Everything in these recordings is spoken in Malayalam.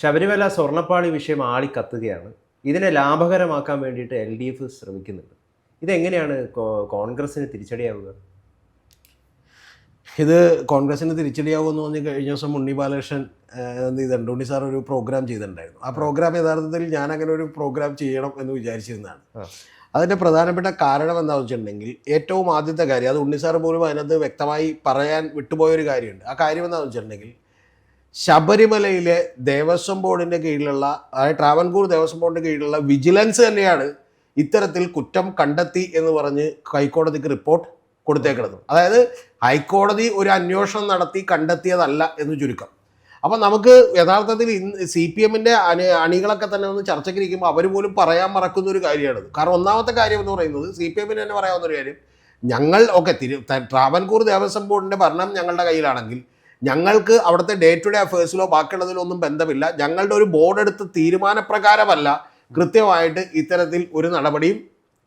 ശബരിമല സ്വർണപ്പാളി വിഷയം ആളിക്കത്തുകയാണ് ഇതിനെ ലാഭകരമാക്കാൻ വേണ്ടിയിട്ട് എൽ ഡി എഫ് ശ്രമിക്കുന്നുണ്ട്. ഇതെങ്ങനെയാണ് കോൺഗ്രസിന് തിരിച്ചടിയാവുക? ഇത് കോൺഗ്രസിന് തിരിച്ചടിയാവുമെന്ന് പറഞ്ഞ് കഴിഞ്ഞ ദിവസം ഉണ്ണി ബാലകൃഷ്ണൻ എന്ത് ചെയ്തിട്ടുണ്ട് ഉണ്ണി സാർ ഒരു പ്രോഗ്രാം ചെയ്തിട്ടുണ്ടായിരുന്നു. ആ പ്രോഗ്രാം യഥാർത്ഥത്തിൽ ഞാൻ അങ്ങനെ ഒരു പ്രോഗ്രാം ചെയ്യണം എന്ന് വിചാരിച്ചിരുന്നതാണ്. അതിന്റെ പ്രധാനപ്പെട്ട കാരണം എന്താണെന്ന് വെച്ചിട്ടുണ്ടെങ്കിൽ ഏറ്റവും ആദ്യത്തെ കാര്യം അത് ഉണ്ണി സാർ പോലും അതിനകത്ത് വ്യക്തമായി പറയാൻ വിട്ടുപോയൊരു കാര്യമുണ്ട്. ആ കാര്യം എന്താണെന്ന് വെച്ചിട്ടുണ്ടെങ്കിൽ ശബരിമലയിലെ ദേവസ്വം ബോർഡിന്റെ കീഴിലുള്ള അതായത് ട്രാവൻകൂർ ദേവസ്വം ബോർഡിന്റെ കീഴിലുള്ള വിജിലൻസ് തന്നെയാണ് ഇത്തരത്തിൽ കുറ്റം കണ്ടെത്തി എന്ന് പറഞ്ഞ് ഹൈക്കോടതിക്ക് റിപ്പോർട്ട് കൊടുത്തേക്കുന്നത്. അതായത് ഹൈക്കോടതി ഒരു അന്വേഷണം നടത്തി കണ്ടെത്തിയതല്ല എന്ന് ചുരുക്കം. അപ്പം നമുക്ക് യഥാർത്ഥത്തിൽ ഇന്ന് സി പി എമ്മിന്റെ അണി അണികളൊക്കെ തന്നെ ഒന്ന് ചർച്ചയ്ക്ക് ഇരിക്കുമ്പോൾ അവർ പോലും പറയാൻ മറക്കുന്ന ഒരു കാര്യമാണത്. കാരണം ഒന്നാമത്തെ കാര്യം എന്ന് പറയുന്നത് സി പി എമ്മിന് തന്നെ പറയാവുന്ന ഒരു കാര്യം ഞങ്ങൾ ഓക്കെ തിരു ട്രാവൻകൂർ ദേവസ്വം ബോർഡിന്റെ ഭരണം ഞങ്ങളുടെ കയ്യിലാണെങ്കിൽ ഞങ്ങൾക്ക് അവിടുത്തെ ഡേ ടു ഡേ അഫേഴ്സിലോ ബാക്കിയുള്ളതിലോ ഒന്നും ബന്ധമില്ല. ഞങ്ങളുടെ ഒരു ബോർഡ് എടുത്ത തീരുമാനപ്രകാരമല്ല കൃത്യമായിട്ട് ഇത്തരത്തിൽ ഒരു നടപടിയും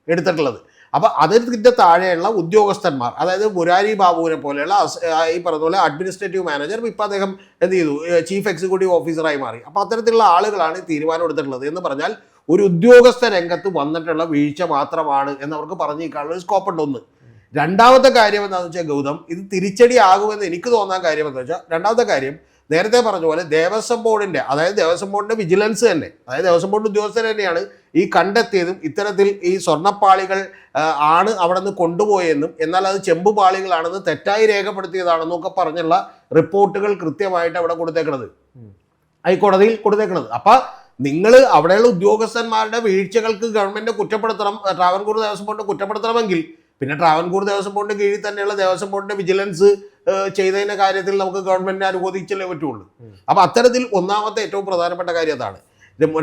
എടുത്തിട്ടുള്ളത്. അപ്പോൾ അതിന്റെ താഴെയുള്ള ഉദ്യോഗസ്ഥന്മാർ അതായത് മുരാരി ബാബുവിനെ പോലെയുള്ള ഈ പറഞ്ഞ പോലെ അഡ്മിനിസ്ട്രേറ്റീവ് മാനേജർ ഇപ്പോൾ അദ്ദേഹം എന്ത് ചെയ്തു? ചീഫ് എക്സിക്യൂട്ടീവ് ഓഫീസറായി മാറി. അപ്പോൾ അത്തരത്തിലുള്ള ആളുകളാണ് തീരുമാനം എടുത്തിട്ടുള്ളത് എന്ന് പറഞ്ഞാൽ ഒരു ഉദ്യോഗസ്ഥ രംഗത്ത് വന്നിട്ടുള്ള വീഴ്ച മാത്രമാണ് എന്നവർക്ക് പറഞ്ഞേക്കാനുള്ള ഒരു സ്കോപ്പ് ഉണ്ട് ഒന്ന്. രണ്ടാമത്തെ കാര്യം എന്താണെന്ന് വെച്ചാൽ ഗൗതം ഇത് തിരിച്ചടി ആകുമെന്ന് എനിക്ക് തോന്നാൻ കാര്യം എന്താ വെച്ചാൽ രണ്ടാമത്തെ കാര്യം നേരത്തെ പറഞ്ഞ പോലെ ദേവസ്വം ബോർഡിന്റെ അതായത് ദേവസ്വം ബോർഡിന്റെ വിജിലൻസ് തന്നെ അതായത് ദേവസ്വം ബോർഡ് ഉദ്യോഗസ്ഥർ തന്നെയാണ് ഈ കണ്ടെത്തിയതും ഇത്തരത്തിൽ ഈ സ്വർണപ്പാളികൾ ആണ് അവിടെ നിന്ന് കൊണ്ടുപോയെന്നും എന്നാൽ അത് ചെമ്പുപാളികളാണെന്ന് തെറ്റായി രേഖപ്പെടുത്തിയതാണെന്നും ഒക്കെ പറഞ്ഞുള്ള റിപ്പോർട്ടുകൾ കൃത്യമായിട്ട് അവിടെ കൊടുത്തേക്കണത്. ഹൈക്കോടതിയിൽ കൊടുത്തേക്കണത്. അപ്പൊ നിങ്ങൾ അവിടെയുള്ള ഉദ്യോഗസ്ഥന്മാരുടെ വീഴ്ചകൾക്ക് ഗവൺമെന്റ് കുറ്റപ്പെടുത്തണം ട്രാവൻകൂർ ദേവസ്വം ബോർഡ് കുറ്റപ്പെടുത്തണമെങ്കിൽ പിന്നെ ട്രാവൻകൂർ ദേവസ്വം ബോർഡിന് കീഴിൽ തന്നെയുള്ള ദേവസ്വം ബോർഡിന്റെ വിജിലൻസ് ചെയ്തതിന്റെ കാര്യത്തിൽ നമുക്ക് ഗവൺമെന്റിനെ അനുവദിച്ചല്ലേ പറ്റുള്ളൂ. അപ്പൊ അത്തരത്തിൽ ഒന്നാമത്തെ ഏറ്റവും പ്രധാനപ്പെട്ട കാര്യം അതാണ്.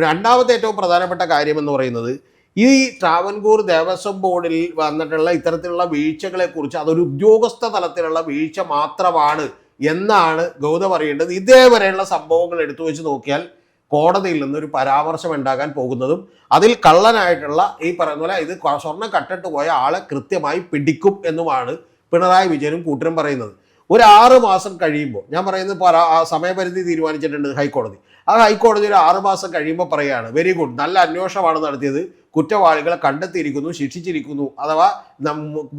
രണ്ടാമത്തെ ഏറ്റവും പ്രധാനപ്പെട്ട കാര്യം എന്ന് പറയുന്നത് ഈ ട്രാവൻകൂർ ദേവസ്വം ബോർഡിൽ വന്നിട്ടുള്ള ഇത്തരത്തിലുള്ള വീഴ്ചകളെ കുറിച്ച് അതൊരു ഉദ്യോഗസ്ഥ തലത്തിലുള്ള വീഴ്ച മാത്രമാണ് എന്നാണ് ഗൗതം അറിയേണ്ടത്. ഇതേവരെയുള്ള സംഭവങ്ങൾ എടുത്തു വെച്ച് നോക്കിയാൽ കോടതിയിൽ നിന്നൊരു പരാമർശം ഉണ്ടാകാൻ പോകുന്നതും അതിൽ കള്ളനായിട്ടുള്ള ഈ പറയുന്ന പോലെ ഇത് സ്വർണം കട്ടിട്ട് പോയ ആളെ കൃത്യമായി പിടിക്കും എന്നുമാണ് പിണറായി വിജയനും കൂട്ടരും പറയുന്നത്. ഒരു ആറ് മാസം കഴിയുമ്പോൾ ഞാൻ പറയുന്നത് സമയപരിധി തീരുമാനിച്ചിട്ടുണ്ട് ഹൈക്കോടതി. ആ ഹൈക്കോടതി ഒരു ആറ് മാസം കഴിയുമ്പോൾ പറയുകയാണ് വെരി ഗുഡ് നല്ല അന്വേഷണമാണ് നടത്തിയത്. കുറ്റവാളികളെ കണ്ടെത്തിയിരിക്കുന്നു ശിക്ഷിച്ചിരിക്കുന്നു അഥവാ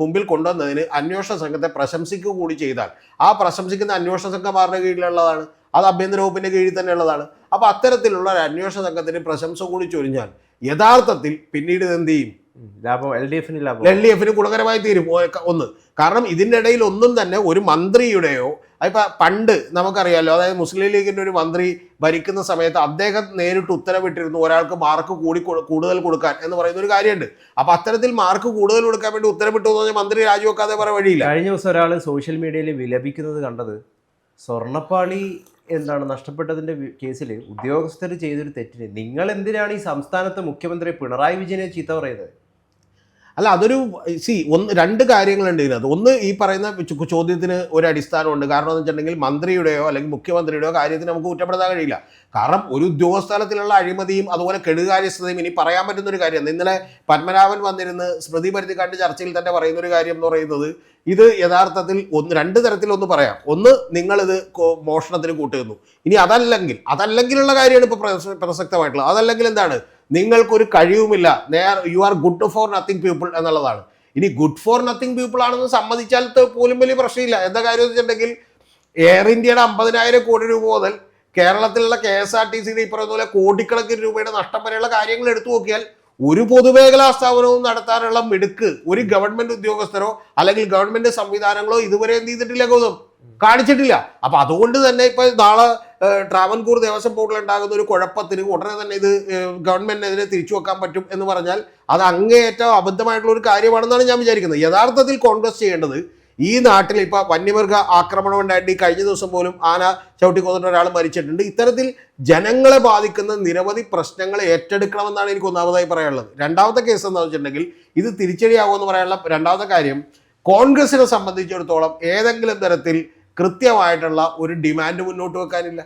മുമ്പിൽ കൊണ്ടുവന്നതിന് അന്വേഷണ സംഘത്തെ പ്രശംസിക്കുക കൂടി ചെയ്താൽ. ആ പ്രശംസിക്കുന്ന അന്വേഷണ സംഘം ആരുടെ കീഴിലുള്ളതാണ്? അത് ആഭ്യന്തര വകുപ്പിന്റെ കീഴിൽ തന്നെ ഉള്ളതാണ് അപ്പൊ അത്തരത്തിലുള്ള ഒരു അന്വേഷണ സംഘത്തിന് പ്രശംസ കൂടി ചൊരിഞ്ഞാൽ യഥാർത്ഥത്തിൽ പിന്നീട് ഇത് എന്ത് ചെയ്യും. ലാഭം എൽ ഡി എഫിന് ലാഭം. എൽ ഡി എഫിന് ഗുണകരമായി തീരും. ഒന്ന്. കാരണം ഇതിന്റെ ഇടയിൽ ഒന്നും തന്നെ ഒരു മന്ത്രിയുടെയോ അതിപ്പോൾ പണ്ട് നമുക്കറിയാലോ അതായത് മുസ്ലിം ലീഗിന്റെ ഒരു മന്ത്രി ഭരിക്കുന്ന സമയത്ത് അദ്ദേഹം നേരിട്ട് ഉത്തരവിട്ടിരുന്നു ഒരാൾക്ക് മാർക്ക് കൂടി കൂടുതൽ കൊടുക്കാൻ എന്ന് പറയുന്ന ഒരു കാര്യമുണ്ട്. അപ്പോൾ അത്തരത്തിൽ മാർക്ക് കൂടുതൽ കൊടുക്കാൻ വേണ്ടി ഉത്തരവിട്ടു എന്ന് പറഞ്ഞാൽ മന്ത്രി രാജിവെക്കാതെ പറയാൻ വഴിയില്ല. കഴിഞ്ഞ ദിവസം ഒരാൾ സോഷ്യൽ മീഡിയയിൽ വിലപിക്കുന്നത് കണ്ടത് സ്വർണപ്പാളി എന്താണ് നഷ്ടപ്പെട്ടതിന്റെ കേസിൽ ഉദ്യോഗസ്ഥർ ചെയ്തൊരു തെറ്റിന് നിങ്ങൾ എന്തിനാണ് ഈ സംസ്ഥാനത്തെ മുഖ്യമന്ത്രി പിണറായി വിജയനെ ചീത്ത പറയുന്നത്? അല്ല അതൊരു സി ഒന്ന് രണ്ട് കാര്യങ്ങളുണ്ട് ഇതിനകത്ത്. ഒന്ന് ഈ പറയുന്ന ചോദ്യത്തിന് ഒരു അടിസ്ഥാനമുണ്ട്. കാരണം എന്ന് വെച്ചിട്ടുണ്ടെങ്കിൽ മന്ത്രിയുടെയോ അല്ലെങ്കിൽ മുഖ്യമന്ത്രിയുടെയോ കാര്യത്തിന് നമുക്ക് കുറ്റപ്പെടുത്താൻ കഴിയില്ല. കാരണം ഒരു ഉദ്യോഗസ്ഥലത്തിലുള്ള അഴിമതിയും അതുപോലെ കെടുകാര്യസ്ഥതയും ഇനി പറയാൻ പറ്റുന്ന ഒരു കാര്യമാണ്. ഇന്നലെ പത്മനാഭൻ വന്നിരുന്ന് സ്മൃതി പരുത്തിക്കാണ്ട് ചർച്ചയിൽ തന്നെ പറയുന്ന ഒരു കാര്യം എന്ന് പറയുന്നത് ഇത് യഥാർത്ഥത്തിൽ ഒന്ന് രണ്ട് തരത്തിലൊന്ന് പറയാം. ഒന്ന് നിങ്ങളിത് മോഷണത്തിന് കൂട്ടുന്നു ഇനി അതല്ലെങ്കിൽ അതല്ലെങ്കിലുള്ള കാര്യമാണ് ഇപ്പോൾ പ്രസക്തമായിട്ടുള്ളത്. അതല്ലെങ്കിൽ എന്താണ്? നിങ്ങൾക്കൊരു കഴിവുമില്ല. നേർ you are good for nothing people എന്നുള്ളതാണ്. ഇനി ഗുഡ് ഫോർ നത്തിങ് പീപ്പിൾ ആണെന്ന് സമ്മതിച്ചാൽ പോലും വലിയ പ്രശ്നമില്ല. എന്താ കാര്യം വെച്ചിട്ടുണ്ടെങ്കിൽ എയർ ഇന്ത്യയുടെ അമ്പതിനായിരം കോടി രൂപ മുതൽ കേരളത്തിലുള്ള കെ എസ് ആർ ടി സിയുടെ ഈ പറയുന്ന പോലെ കോടിക്കണക്കിന് രൂപയുടെ നഷ്ടം വരെയുള്ള കാര്യങ്ങൾ എടുത്തു നോക്കിയാൽ ഒരു പൊതുമേഖലാ സ്ഥാപനവും നടത്താനുള്ള മിടുക്ക് ഒരു ഗവൺമെന്റ് ഉദ്യോഗസ്ഥരോ അല്ലെങ്കിൽ ഗവൺമെന്റ് സംവിധാനങ്ങളോ ഇതുവരെ എന്ത് ചെയ്തിട്ടില്ല ഗൗതം. കാണിച്ചിട്ടില്ല. അപ്പൊ അതുകൊണ്ട് തന്നെ ഇപ്പൊ നാളെ ട്രാവൻകൂർ ദേവസ്വം ബോർഡിൽ ഉണ്ടാകുന്ന ഒരു കുഴപ്പത്തിന് ഉടനെ തന്നെ ഇത് ഗവൺമെന്റിനെതിരെ തിരിച്ചു വെക്കാൻ പറ്റും എന്ന് പറഞ്ഞാൽ അത് അങ്ങേയറ്റം അബദ്ധമായിട്ടുള്ള ഒരു കാര്യമാണെന്നാണ് ഞാൻ വിചാരിക്കുന്നത്. യഥാർത്ഥത്തിൽ കോൺഗ്രസ് ചെയ്യേണ്ടത് ഈ നാട്ടിൽ ഇപ്പോൾ വന്യമൃഗ ആക്രമണം ഉണ്ടായിട്ട് ഈ കഴിഞ്ഞ ദിവസം പോലും ആന ചവിട്ടിക്കൊന്നിട്ട് ഒരാൾ മരിച്ചിട്ടുണ്ട്. ഇത്തരത്തിൽ ജനങ്ങളെ ബാധിക്കുന്ന നിരവധി പ്രശ്നങ്ങൾ ഏറ്റെടുക്കണമെന്നാണ് എനിക്ക് ഒന്നാമതായി പറയാനുള്ളത്. രണ്ടാമത്തെ കേസ് എന്താണെന്ന് വെച്ചിട്ടുണ്ടെങ്കിൽ ഇത് തിരിച്ചടിയാകുമെന്ന് പറയാനുള്ള രണ്ടാമത്തെ കാര്യം കോൺഗ്രസിനെ സംബന്ധിച്ചിടത്തോളം ഏതെങ്കിലും തരത്തിൽ കൃത്യമായിട്ടുള്ള ഒരു ഡിമാൻഡ് മുന്നോട്ട് വെക്കാനില്ല.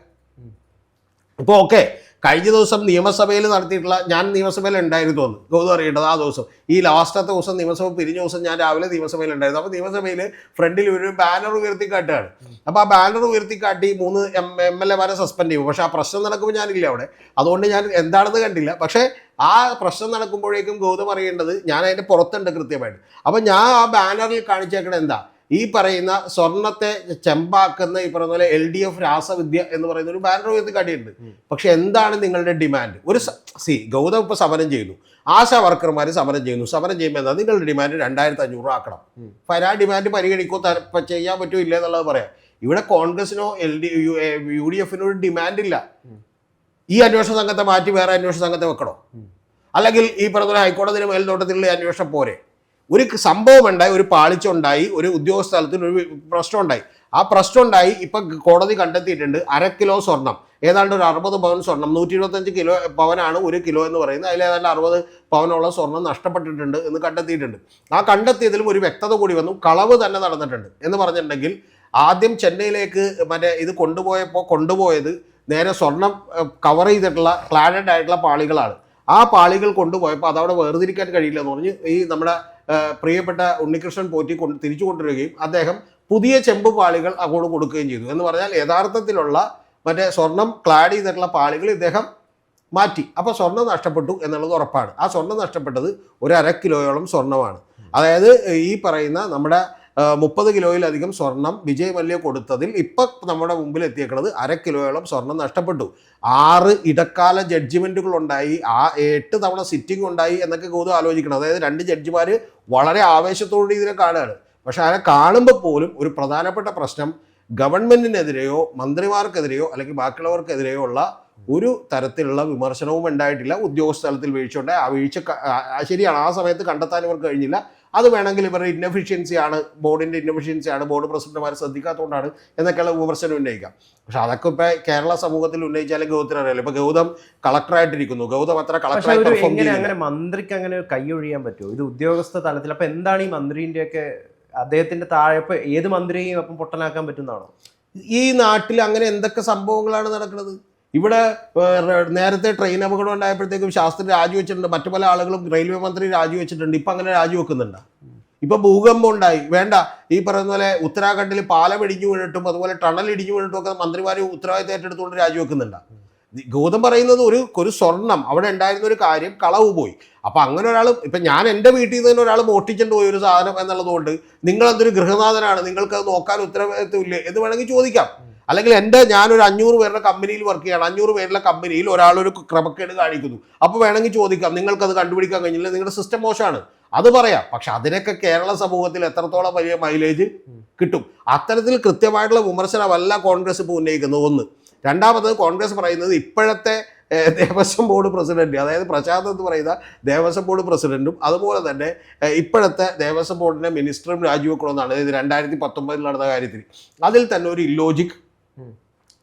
ഇപ്പോൾ ഓക്കെ കഴിഞ്ഞ ദിവസം നിയമസഭയിൽ നടത്തിയിട്ടുള്ള ഞാൻ നിയമസഭയിൽ ഉണ്ടായിരുന്നു തോന്നുന്നു. ഗൗതം അറിയേണ്ടത് ആ ദിവസം. ഈ ലാസ്റ്റത്തെ ദിവസം നിയമസഭ പിരിഞ്ഞ ദിവസം ഞാൻ രാവിലെ നിയമസഭയിൽ ഉണ്ടായിരുന്നു. അപ്പോൾ നിയമസഭയിൽ ഫ്രണ്ടിൽ ഒരു ബാനർ ഉയർത്തി കാട്ടുകയാണ്. അപ്പോൾ ആ ബാനർ ഉയർത്തിക്കാട്ടി മൂന്ന് എം എം എൽ എമാരെ സസ്പെൻഡ് ചെയ്യും. പക്ഷേ ആ പ്രശ്നം നടക്കുമ്പോൾ ഞാനില്ല അവിടെ. അതുകൊണ്ട് ഞാൻ എന്താണെന്ന് കണ്ടില്ല. പക്ഷേ ആ പ്രശ്നം നടക്കുമ്പോഴേക്കും ഗൗതം അറിയേണ്ടത് ഞാൻ അതിന്റെ പുറത്തുണ്ട് കൃത്യമായിട്ട്. അപ്പോൾ ഞാൻ ആ ബാനറിൽ കാണിച്ചേക്കണത് എന്താ? ഈ പറയുന്ന സ്വർണത്തെ ചെമ്പാക്കുന്ന ഈ പറയുന്ന പോലെ എൽ ഡി എഫ് രാസവിദ്യ എന്ന് പറയുന്ന ഒരു ബാനർ ഉയർത്തി കടിയുണ്ട് പക്ഷെ എന്താണ് നിങ്ങളുടെ ഡിമാൻഡ് ഒരു സി ഗൗതം ഇപ്പോൾ സമരം ചെയ്യുന്നു. ആശാ വർക്കർമാർ സമരം ചെയ്യുന്നു. സമരം ചെയ്യുമ്പോൾ എന്താ? നിങ്ങളുടെ ഡിമാൻഡ് രണ്ടായിരത്തി അഞ്ഞൂറ് ആക്കണം. ഫൈൻ ആ ഡിമാൻഡ് പരിഗണിക്കോ? ചെയ്യാൻ പറ്റുമോ ഇല്ല എന്നുള്ളത് പറയാം. ഇവിടെ കോൺഗ്രസിനോ എൽ ഡി യു ഡി എഫിനോ ഒരു ഡിമാൻഡ് ഇല്ല. ഈ അന്വേഷണ സംഘത്തെ മാറ്റി വേറെ അന്വേഷണ സംഘത്തെ വെക്കണോ? അല്ലെങ്കിൽ ഈ പറഞ്ഞ ഹൈക്കോടതിയുടെ മേൽനോട്ടത്തിലുള്ള അന്വേഷണം പോരെ? ഒരു സംഭവം ഉണ്ടായി ഒരു പാളിച്ച ഉണ്ടായി ഒരു ഉദ്യോഗസ്ഥ സ്ഥലത്തിൽ ഒരു പ്രശ്നം ഉണ്ടായി ആ പ്രശ്നം ഉണ്ടായി ഇപ്പൊ കോടതി കണ്ടെത്തിയിട്ടുണ്ട് അര കിലോ സ്വർണം. ഏതാണ്ട് ഒരു അറുപത് പവൻ സ്വർണം നൂറ്റി ഇരുപത്തഞ്ച് കിലോ പവനാണ് ഒരു കിലോ എന്ന് പറയുന്നത്. അതിൽ ഏതാണ്ട് അറുപത് പവനുള്ള സ്വർണം നഷ്ടപ്പെട്ടിട്ടുണ്ട് എന്ന് കണ്ടെത്തിയിട്ടുണ്ട്. ആ കണ്ടെത്തിയതിലും ഒരു വ്യക്തത കൂടി വന്നു. കളവ് തന്നെ നടന്നിട്ടുണ്ട് എന്ന് പറഞ്ഞിട്ടുണ്ടെങ്കിൽ ആദ്യം ചെന്നൈയിലേക്ക് മറ്റേ ഇത് കൊണ്ടുപോയപ്പോൾ കൊണ്ടുപോയത് നേരെ സ്വർണം കവർ ചെയ്തിട്ടുള്ള ക്ലാഡഡ് ആയിട്ടുള്ള പാളികളാണ്. ആ പാളികൾ കൊണ്ടുപോയപ്പോൾ അതവിടെ വേർതിരിക്കാൻ കഴിയില്ല എന്ന് പറഞ്ഞ് ഈ നമ്മുടെ പ്രിയപ്പെട്ട ഉണ്ണികൃഷ്ണൻ പോറ്റി കൊണ്ട് തിരിച്ചു കൊണ്ടുവരികയും അദ്ദേഹം പുതിയ ചെമ്പ് പാളികൾ അങ്ങോട്ട് കൊടുക്കുകയും ചെയ്തു. എന്ന് പറഞ്ഞാൽ യഥാർത്ഥത്തിലുള്ള മറ്റേ സ്വർണം ക്ലാഡ് ചെയ്തിട്ടുള്ള പാളികൾ ഇദ്ദേഹം മാറ്റി. അപ്പോൾ സ്വർണം നഷ്ടപ്പെട്ടു എന്നുള്ളത് ഉറപ്പാണ്. ആ സ്വർണം നഷ്ടപ്പെട്ടത് ഒരു അര കിലോയോളം സ്വർണമാണ് അതായത് ഈ പറയുന്ന നമ്മുടെ മുപ്പത് കിലോയിലധികം സ്വർണം വിജയ് മല്യ കൊടുത്തതിൽ ഇപ്പം നമ്മുടെ മുമ്പിൽ എത്തിയേക്കുന്നത് അര കിലോയോളം സ്വർണം നഷ്ടപ്പെട്ടു. ആറ് ഇടക്കാല ജഡ്ജിമെന്റുകൾ ഉണ്ടായി ആ എട്ട് തവണ സിറ്റിംഗ് ഉണ്ടായി എന്നൊക്കെ ഗൗതം ആലോചിക്കണം. അതായത് രണ്ട് ജഡ്ജിമാർ വളരെ ആവേശത്തോടെ ഇതിനെ കാണുകയാണ്. പക്ഷെ അതിനെ കാണുമ്പോൾ പോലും ഒരു പ്രധാനപ്പെട്ട പ്രശ്നം ഗവൺമെന്റിനെതിരെയോ മന്ത്രിമാർക്കെതിരെയോ അല്ലെങ്കിൽ ബാക്കിയുള്ളവർക്കെതിരെയോ ഉള്ള ഒരു തരത്തിലുള്ള വിമർശനവും ഉണ്ടായിട്ടില്ല. ഉദ്യോഗസ്ഥലത്തിൽ വീഴ്ച ഉണ്ടായി ആ വീഴ്ച ശരിയാണ്. ആ സമയത്ത് കണ്ടെത്താൻ ഇവർക്ക് കഴിഞ്ഞില്ല. അത് വേണമെങ്കിൽ ഇവരുടെ ഇന്നഫിഷ്യൻസി ആണ് ബോർഡിന്റെ ഇന്നഫിഷ്യൻസി ആണ് ബോർഡ് പ്രസിഡന്റുമാർ ശ്രദ്ധിക്കാത്തതുകൊണ്ടാണ് എന്നൊക്കെയുള്ള വിമർശനം ഉന്നയിക്കാം. പക്ഷെ അതൊക്കെ ഇപ്പൊ കേരള സമൂഹത്തിൽ ഉന്നയിച്ചാലും ഗൗതത്തിന് അറിയാലോ. ഇപ്പൊ ഗൗതം കളക്ടറായിട്ടിരിക്കുന്നു. ഗൗതം അത്ര കളക്ടറായിട്ട് അങ്ങനെ മന്ത്രിക്ക് അങ്ങനെ കൈയൊഴിയാൻ പറ്റുമോ? ഇത് ഉദ്യോഗസ്ഥ തലത്തിൽ അപ്പൊ എന്താണ് ഈ മന്ത്രിന്റെ ഒക്കെ അദ്ദേഹത്തിന്റെ താഴെ ഇപ്പൊ ഏത് മന്ത്രിയെയും അപ്പം പൊട്ടനാക്കാൻ പറ്റുന്നതാണോ? ഈ നാട്ടിൽ അങ്ങനെ എന്തൊക്കെ സംഭവങ്ങളാണ് നടക്കുന്നത്? ഇവിടെ നേരത്തെ ട്രെയിൻ അപകടം ഉണ്ടായപ്പോഴത്തേക്കും ശാസ്ത്രി രാജിവെച്ചിട്ടുണ്ട് മറ്റു പല ആളുകളും റെയിൽവേ മന്ത്രി രാജിവെച്ചിട്ടുണ്ട് ഇപ്പം അങ്ങനെ രാജിവെക്കുന്നുണ്ട് ഇപ്പൊ ഭൂകമ്പം ഉണ്ടായി. വേണ്ട. ഈ പറയുന്ന പോലെ ഉത്തരാഖണ്ഡിൽ പാലം ഇടിഞ്ഞു വീണിട്ടും അതുപോലെ ടണൽ ഇടിഞ്ഞു വീണിട്ടും ഒക്കെ മന്ത്രിമാർ ഉത്തരവാദിത്തം ഏറ്റെടുത്തുകൊണ്ട് രാജിവെക്കുന്നുണ്ട് ഗൗതം പറയുന്നത് ഒരു ഒരു സ്വർണം. അവിടെ ഉണ്ടായിരുന്ന ഒരു കാര്യം കളവ് പോയി. അപ്പൊ അങ്ങനെ ഒരാൾ ഇപ്പൊ ഞാൻ എന്റെ വീട്ടിൽ നിന്ന് തന്നെ ഒരാൾ മോഷ്ടിച്ചിട്ട് പോയി ഒരു സാധനം എന്നുള്ളതുകൊണ്ട് നിങ്ങൾ എന്തൊരു ഗൃഹനാഥനാണ്? നിങ്ങൾക്ക് അത് നോക്കാൻ ഉത്തരവാദിത്വമില്ലേ എന്ന് വേണമെങ്കിൽ ചോദിക്കാം. അല്ലെങ്കിൽ എന്റെ ഞാനൊരു അഞ്ഞൂറ് പേരുടെ കമ്പനിയിൽ വർക്ക് ചെയ്യണം. അഞ്ഞൂറ് പേരുടെ കമ്പനിയിൽ ഒരാളൊരു ക്രമക്കേട് കാണിക്കുന്നു. അപ്പോൾ വേണമെങ്കിൽ ചോദിക്കാം നിങ്ങൾക്കത് കണ്ടുപിടിക്കാൻ കഴിഞ്ഞില്ല നിങ്ങളുടെ സിസ്റ്റം മോശമാണ്. അത് പറയാം. പക്ഷെ അതിനൊക്കെ കേരള സമൂഹത്തിൽ എത്രത്തോളം വലിയ മൈലേജ് കിട്ടും? അത്തരത്തിൽ കൃത്യമായിട്ടുള്ള വിമർശനമല്ല കോൺഗ്രസ് ഇപ്പോൾ ഉന്നയിക്കുന്നത്. ഒന്ന്. രണ്ടാമത് കോൺഗ്രസ് പറയുന്നത് ഇപ്പോഴത്തെ ദേവസ്വം ബോർഡ് പ്രസിഡന്റ് അതായത് പ്രശാന്ത് എന്ന് പറയുന്ന ദേവസ്വം ബോർഡ് പ്രസിഡന്റും അതുപോലെ തന്നെ ഇപ്പോഴത്തെ ദേവസ്വം ബോർഡിന്റെ മിനിസ്റ്ററും രാജിവെക്കണമെന്നാണ്. അതായത് രണ്ടായിരത്തി പത്തൊമ്പതിൽ നടന്ന കാര്യത്തിൽ. അതിൽ തന്നെ ഒരു ഇല്ലോജിക്.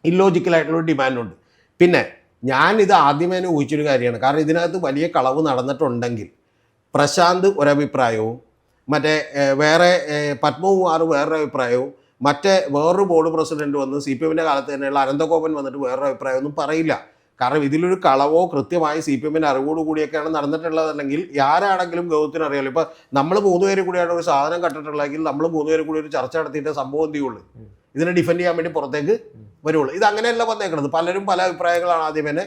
ഇല്ലോജിക്കലായിട്ടുള്ള ഡിമാൻഡുണ്ട് പിന്നെ ഞാൻ ഇത് ആദ്യമേ ഊഹിച്ചൊരു കാര്യമാണ്. കാരണം ഇതിനകത്ത് വലിയ കളവ് നടന്നിട്ടുണ്ടെങ്കിൽ പ്രശാന്ത് ഒരഭിപ്രായവും മറ്റേ വേറെ പത്മകുമാർ വേറൊരു അഭിപ്രായവും മറ്റേ വേറൊരു ബോർഡ് പ്രസിഡന്റ് വന്ന് സി പി എമ്മിന്റെ കാലത്ത് തന്നെയുള്ള അനന്തഗോപൻ വന്നിട്ട് വേറൊരു അഭിപ്രായം ഒന്നും പറയില്ല. കാരണം ഇതിലൊരു കളവോ കൃത്യമായി സി പി എമ്മിന്റെ അറിവോട് കൂടിയൊക്കെയാണ് നടന്നിട്ടുള്ളതല്ലെങ്കിൽ ആരാണെങ്കിലും ഗൗതത്തിന് അറിയാലോ. ഇപ്പോൾ നമ്മൾ മൂന്ന് പേര് കൂടിയാണ് ഒരു സാധനം കണ്ടിട്ടുള്ളതെങ്കിൽ നമ്മൾ മൂന്ന് പേര് കൂടി ഒരു ചർച്ച നടത്തിയിട്ട് സംഭവം എന്ത് ചെയ്യുള്ളൂ? ഇതിനെ ഡിഫെൻഡ് ചെയ്യാൻ വേണ്ടി പുറത്തേക്ക് വരുള്ളൂ ഇത് അങ്ങനെയല്ല വന്നേക്കണത്. പലരും പല അഭിപ്രായങ്ങളാണ് ആദ്യം തന്നെ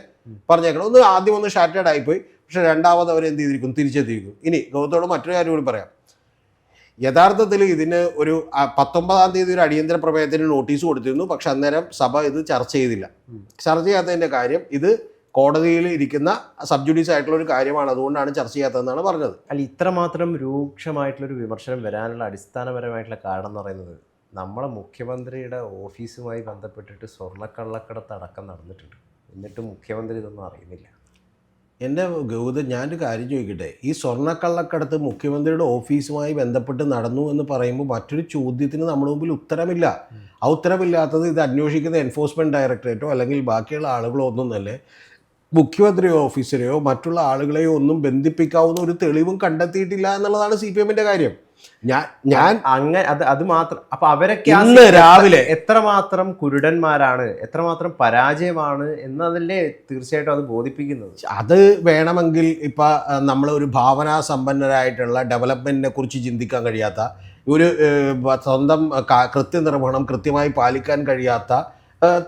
പറഞ്ഞേക്കണത്. ഒന്ന് ആദ്യം ഒന്ന് ഷാറ്റേഡ് ആയിപ്പോയി. പക്ഷെ രണ്ടാമത് അവർ എന്ത് ചെയ്തിരിക്കും തിരിച്ചെത്തിയിരിക്കും ഇനി ഗൗതമോട് മറ്റൊരു കാര്യം കൂടി പറയാം. യഥാർത്ഥത്തിൽ ഇതിന് ഒരു പത്തൊമ്പതാം തീയതി ഒരു അടിയന്തര പ്രമേയത്തിന് നോട്ടീസ് കൊടുത്തിരുന്നു. പക്ഷെ അന്നേരം സഭ ഇത് ചർച്ച ചെയ്തില്ല. ചർച്ച ചെയ്യാത്തതിന്റെ കാര്യം ഇത് കോടതിയിൽ ഇരിക്കുന്ന സബ് ജുഡീസ് ആയിട്ടുള്ള ഒരു കാര്യമാണ്. അതുകൊണ്ടാണ് ചർച്ച ചെയ്യാത്തതെന്നാണ് പറഞ്ഞത്. അല്ല ഇത്രമാത്രം രൂക്ഷമായിട്ടുള്ളൊരു വിമർശനം വരാനുള്ള അടിസ്ഥാനപരമായിട്ടുള്ള കാരണം എന്ന് പറയുന്നത് നമ്മളെ മുഖ്യമന്ത്രിയുടെ ഓഫീസുമായി ബന്ധപ്പെട്ടിട്ട് സ്വർണക്കള്ളക്കടത്ത് അടക്കം നടന്നിട്ടുണ്ട്. എന്നിട്ട് മുഖ്യമന്ത്രി ഇതൊന്നും അറിയുന്നില്ല. എന്റെ ഗൗതം ഞാനൊരു കാര്യം ചോദിക്കട്ടെ? ഈ സ്വർണക്കള്ളക്കടത്ത് മുഖ്യമന്ത്രിയുടെ ഓഫീസുമായി ബന്ധപ്പെട്ട് നടന്നു എന്ന് പറയുമ്പോൾ മറ്റൊരു ചോദ്യത്തിന് നമ്മുടെ മുമ്പിൽ ഉത്തരമില്ല. ആ ഉത്തരമില്ലാത്തത് ഇത് അന്വേഷിക്കുന്ന എൻഫോഴ്സ്മെന്റ് ഡയറക്ടറേറ്റോ അല്ലെങ്കിൽ ബാക്കിയുള്ള ആളുകളോ ഒന്നും തന്നെ മുഖ്യമന്ത്രിയോ ഓഫീസരെയോ മറ്റുള്ള ആളുകളെയോ ഒന്നും ബന്ധിപ്പിക്കാവുന്ന ഒരു തെളിവും കണ്ടെത്തിയിട്ടില്ല എന്നുള്ളതാണ് സി പി എമ്മിന്റെ കാര്യം. ഞാൻ ഞാൻ അങ്ങനെ അത് അത് മാത്രം. അപ്പൊ അവരൊക്കെ ഇന്ന് രാവിലെ എത്രമാത്രം കുരുടന്മാരാണ് എത്രമാത്രം പരാജയമാണ് എന്നതല്ലേ തീർച്ചയായിട്ടും അത് ബോധിപ്പിക്കുന്നത്. അത് വേണമെങ്കിൽ ഇപ്പൊ നമ്മൾ ഒരു ഭാവനാ സമ്പന്നരായിട്ടുള്ള ഡെവലപ്മെന്റിനെ കുറിച്ച് ചിന്തിക്കാൻ കഴിയാത്ത ഒരു സ്വന്തം കൃത്യനിർവഹണം കൃത്യമായി പാലിക്കാൻ കഴിയാത്ത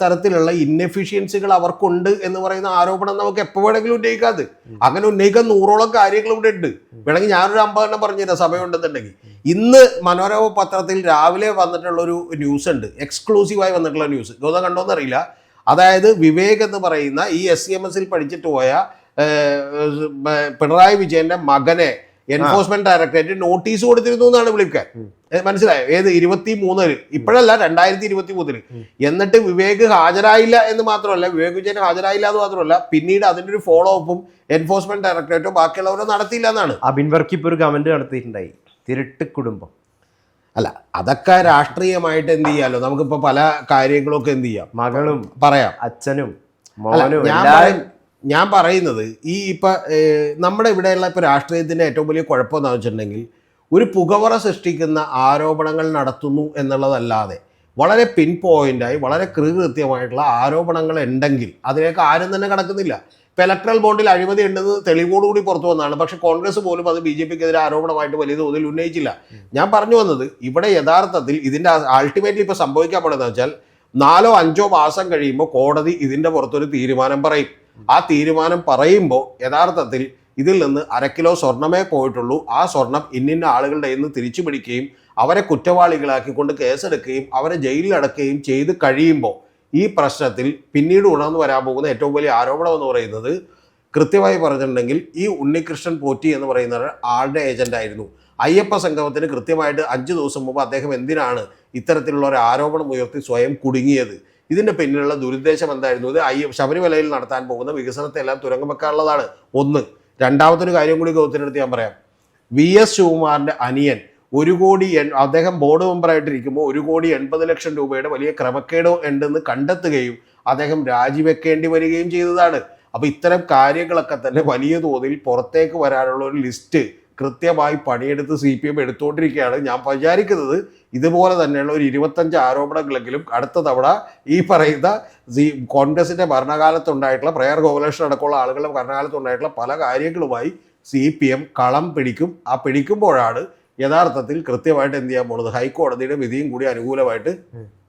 തരത്തിലുള്ള ഇന്നെഫിഷ്യൻസികൾ അവർക്കുണ്ട് എന്ന് പറയുന്ന ആരോപണം നമുക്ക് എപ്പോൾ വേണമെങ്കിലും ഉന്നയിക്കാത്. അങ്ങനെ ഉന്നയിക്കാൻ നൂറോളം കാര്യങ്ങൾ ഇവിടെ ഉണ്ട് വേണമെങ്കിൽ ഞാനൊരു അമ്പതെണ്ണം പറഞ്ഞുതരാം സമയമുണ്ടെന്നുണ്ടെങ്കിൽ. ഇന്ന് മനോരമ പത്രത്തിൽ രാവിലെ വന്നിട്ടുള്ള ഒരു ന്യൂസ് ഉണ്ട് എക്സ്ക്ലൂസീവായി വന്നിട്ടുള്ള ന്യൂസ്. ഗൗതം കണ്ടോന്ന് അറിയില്ല അതായത് വിവേക് എന്ന് പറയുന്ന ഈ എസ് സി എം എസിൽ പഠിച്ചിട്ട് പോയ പിണറായി വിജയന്റെ മകനെ എൻഫോഴ്സ്മെന്റ് ഡയറക്ടറേറ്റ് നോട്ടീസ് കൊടുത്തിരുന്നു എന്നാണ് വിളിക്കാൻ. മനസ്സിലായോ? ഏത് ഇരുപത്തി മൂന്നിൽ ഇപ്പോഴല്ല രണ്ടായിരത്തി ഇരുപത്തി മൂന്നിൽ എന്നിട്ട് വിവേക് ഹാജരായില്ല എന്ന് മാത്രമല്ല വിവേക് വിജയൻ ഹാജരായില്ല എന്ന് മാത്രമല്ല പിന്നീട് അതിന്റെ ഒരു ഫോളോ അപ്പും എൻഫോഴ്സ്മെന്റ് ഡയറക്ടറേറ്റോ ബാക്കിയുള്ളവരോ നടത്തിയില്ല എന്നാണ്. അബിൻ വർക്ക് ഒരു കമന്റ് നടത്തിയിട്ടുണ്ടായി. തിരുട്ട് കുടുംബം. അല്ല അതൊക്കെ രാഷ്ട്രീയമായിട്ട് എന്ത് ചെയ്യാലോ? നമുക്കിപ്പോ പല കാര്യങ്ങളൊക്കെ എന്ത് ചെയ്യാം? മകളും പറയാം. അച്ഛനും മോനും എല്ലാവരും ഞാൻ പറയുന്നത് ഈ ഇപ്പം നമ്മുടെ ഇവിടെയുള്ള ഇപ്പോൾ രാഷ്ട്രീയത്തിന്റെ ഏറ്റവും വലിയ കുഴപ്പം എന്താ വെച്ചിട്ടുണ്ടെങ്കിൽ ഒരു പുകവറ സൃഷ്ടിക്കുന്ന ആരോപണങ്ങൾ നടത്തുന്നു എന്നുള്ളതല്ലാതെ വളരെ പിൻ പോയിന്റായി വളരെ കൃത്യമായിട്ടുള്ള ആരോപണങ്ങൾ ഉണ്ടെങ്കിൽ അതിലേക്ക് ആരും തന്നെ കടക്കുന്നില്ല. ഇപ്പം ഇലക്ട്രൽ ബോണ്ടിൽ അഴിമതി ഉണ്ടെന്ന് തെളിവോടുകൂടി പുറത്തു വന്നതാണ്. പക്ഷേ കോൺഗ്രസ് പോലും അത് ബി ജെ പിക്കെതിരെ ആരോപണമായിട്ട് വലിയ തോതിൽ ഉന്നയിച്ചില്ല. ഞാൻ പറഞ്ഞു വന്നത് ഇവിടെ യഥാർത്ഥത്തിൽ ഇതിന്റെ അൾട്ടിമേറ്റ്ലി ഇപ്പോൾ സംഭവിക്കാൻ പോണെന്ന് വെച്ചാൽ നാലോ അഞ്ചോ മാസം കഴിയുമ്പോൾ കോടതി ഇതിന്റെ പുറത്തൊരു തീരുമാനം പറയും. ആ തീരുമാനം പറയുമ്പോൾ യഥാർത്ഥത്തിൽ ഇതിൽ നിന്ന് അര കിലോ സ്വർണമേ പോയിട്ടുള്ളൂ. ആ സ്വർണം ഇന്നിന്ന ആളുകളുടെ നിന്ന് തിരിച്ചു പിടിക്കുകയും അവരെ കുറ്റവാളികളാക്കിക്കൊണ്ട് കേസെടുക്കുകയും അവരെ ജയിലിലടക്കുകയും ചെയ്ത് കഴിയുമ്പോൾ ഈ പ്രശ്നത്തിൽ പിന്നീട് ഉണർന്നു വരാൻ പോകുന്ന ഏറ്റവും വലിയ ആരോപണം എന്ന് പറയുന്നത് കൃത്യമായി പറഞ്ഞിട്ടുണ്ടെങ്കിൽ ഈ ഉണ്ണികൃഷ്ണൻ പോറ്റി എന്ന് പറയുന്ന ആളുടെ ഏജന്റ് ആയിരുന്നു. അയ്യപ്പ സംഗമത്തിന് കൃത്യമായിട്ട് അഞ്ച് ദിവസം മുമ്പ് അദ്ദേഹം എന്തിനാണ് ഇത്തരത്തിലുള്ള ഒരു ആരോപണം ഉയർത്തി സ്വയം കുടുങ്ങിയത്? ഇതിന്റെ പിന്നിലുള്ള ദുരുദ്ദേശം എന്തായിരുന്നു? ഇത് അയ്യ ശബരിമലയിൽ നടത്താൻ പോകുന്ന വികസനത്തെ എല്ലാം തുരങ്കം വെക്കാനുള്ളതാണ് ഒന്ന്. രണ്ടാമത്തെ ഒരു കാര്യം കൂടി ഗൗത്തിനടുത്ത് ഞാൻ പറയാം. വി എസ് ശിവകുമാറിന്റെ അനിയൻ ഒരു കോടി അദ്ദേഹം ബോർഡ് മെമ്പറായിട്ടിരിക്കുമ്പോൾ ഒരു കോടി എൺപത് ലക്ഷം രൂപയുടെ വലിയ ക്രമക്കേട് ഉണ്ടെന്ന് കണ്ടെത്തുകയും അദ്ദേഹം രാജിവെക്കേണ്ടി വരികയും ചെയ്തതാണ്. അപ്പൊ ഇത്തരം കാര്യങ്ങളൊക്കെ തന്നെ വലിയ തോതിൽ പുറത്തേക്ക് വരാനുള്ള ഒരു ലിസ്റ്റ് കൃത്യമായി പണിയെടുത്ത് സി പി എം എടുത്തുകൊണ്ടിരിക്കുകയാണ് ഞാൻ വിചാരിക്കുന്നത് ഇതുപോലെ തന്നെയുള്ള ഒരു ഇരുപത്തഞ്ച് ആരോപണങ്ങളെങ്കിലും അടുത്ത തവണ ഈ പറയുന്ന സി കോൺഗ്രസിന്റെ ഭരണകാലത്തുണ്ടായിട്ടുള്ള പ്രയർ ഗോകുലേഷൻ അടക്കമുള്ള ആളുകളുടെ ഭരണകാലത്തുണ്ടായിട്ടുള്ള പല കാര്യങ്ങളുമായി സി പി എം കളം പിടിക്കും. ആ പിടിക്കുമ്പോഴാണ് യഥാർത്ഥത്തിൽ കൃത്യമായിട്ട് എന്ത് ചെയ്യാൻ പോകുന്നത്? ഹൈക്കോടതിയുടെ വിധിയും കൂടി അനുകൂലമായിട്ട്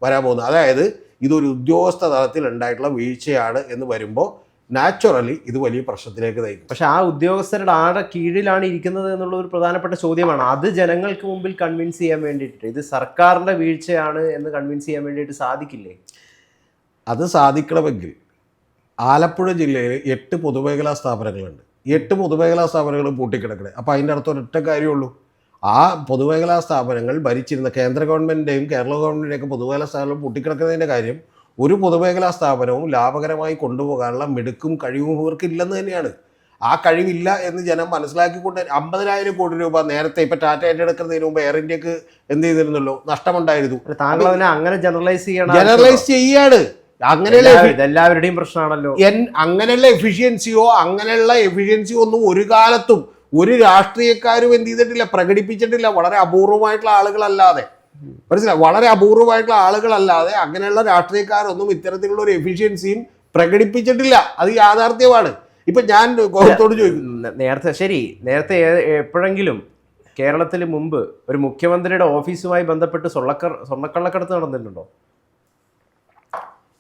വരാൻ പോകുന്നത്. അതായത് ഇതൊരു ഉദ്യോഗസ്ഥ തലത്തിൽ ഉണ്ടായിട്ടുള്ള വീഴ്ചയാണ് എന്ന് വരുമ്പോൾ നാച്ചുറലി ഇത് വലിയ പ്രശ്നത്തിലേക്ക് നയിക്കും. പക്ഷെ ആ ഉദ്യോഗസ്ഥരുടെ ആടെ കീഴിലാണ് ഇരിക്കുന്നത് എന്നുള്ള ഒരു പ്രധാനപ്പെട്ട ചോദ്യമാണ്. അത് ജനങ്ങൾക്ക് മുമ്പിൽ കൺവിൻസ് ചെയ്യാൻ വേണ്ടിയിട്ട്. ഇത് സർക്കാരിന്റെ വീഴ്ചയാണ് എന്ന് കൺവിൻസ് ചെയ്യാൻ വേണ്ടിയിട്ട് സാധിക്കില്ലേ? അത് സാധിക്കണമെങ്കിൽ ആലപ്പുഴ ജില്ലയിൽ എട്ട് പൊതുമേഖലാ സ്ഥാപനങ്ങളുണ്ട്. എട്ട് പൊതുമേഖലാ സ്ഥാപനങ്ങളും പൂട്ടിക്കിടക്കണേ. അപ്പോൾ അതിന്റെ അടുത്ത് ഒരൊറ്റ കാര്യമുള്ളൂ. ആ പൊതുമേഖലാ സ്ഥാപനങ്ങൾ ഭരിച്ചിരുന്ന കേന്ദ്ര ഗവൺമെന്റിന്റെയും കേരള ഗവൺമെന്റിന്റെയും പൊതുമേഖലാ സ്ഥാപനങ്ങൾ പൂട്ടിക്കിടക്കുന്നതിന്റെ കാര്യം ഒരു പൊതുമേഖലാ സ്ഥാപനവും ലാഭകരമായി കൊണ്ടുപോകാനുള്ള മിടുക്കും കഴിവും ഇവർക്ക് ഇല്ലെന്ന് തന്നെയാണ്. ആ കഴിവില്ല എന്ന് ജനം മനസ്സിലാക്കിക്കൊണ്ട് അമ്പതിനായിരം കോടി രൂപ നേരത്തെ ഇപ്പം ടാറ്റ ഏറ്റെടുക്കുന്നതിന് മുമ്പ് എയർ ഇന്ത്യയ്ക്ക് എന്ത് ചെയ്തിരുന്നല്ലോ? നഷ്ടമുണ്ടായിരുന്നു. താങ്കൾ അങ്ങനെ ജനറലൈസ് ചെയ്യണം ജനറലൈസ് ചെയ്യാണ്. അങ്ങനെയുള്ള എല്ലാവരുടെയും പ്രശ്നമാണല്ലോ. അങ്ങനെയുള്ള എഫിഷ്യൻസിയോ അങ്ങനെയുള്ള എഫിഷ്യൻസിയോ ഒന്നും ഒരു കാലത്തും ഒരു രാഷ്ട്രീയക്കാരും എന്ത് ചെയ്തിട്ടില്ല പ്രകടിപ്പിച്ചിട്ടില്ല. വളരെ അപൂർവമായിട്ടുള്ള ആളുകളല്ലാതെ. മനസ്സിലായി? വളരെ അപൂർവമായിട്ടുള്ള ആളുകളല്ലാതെ അങ്ങനെയുള്ള രാഷ്ട്രീയക്കാരൊന്നും ഇത്തരത്തിലുള്ള ഒരു എഫിഷ്യൻസിയും പ്രകടിപ്പിച്ചിട്ടില്ല. അത് യാഥാർത്ഥ്യമാണ്. ഇപ്പൊ ഞാൻ ഗോഹത്തോട് ചോദിക്കുന്നു. നേരത്തെ ശരി നേരത്തെ എപ്പോഴെങ്കിലും കേരളത്തിൽ മുമ്പ് ഒരു മുഖ്യമന്ത്രിയുടെ ഓഫീസുമായി ബന്ധപ്പെട്ട് സ്വർണക്കർ സ്വർണക്കള്ളക്കടത്ത് നടന്നിട്ടുണ്ടോ?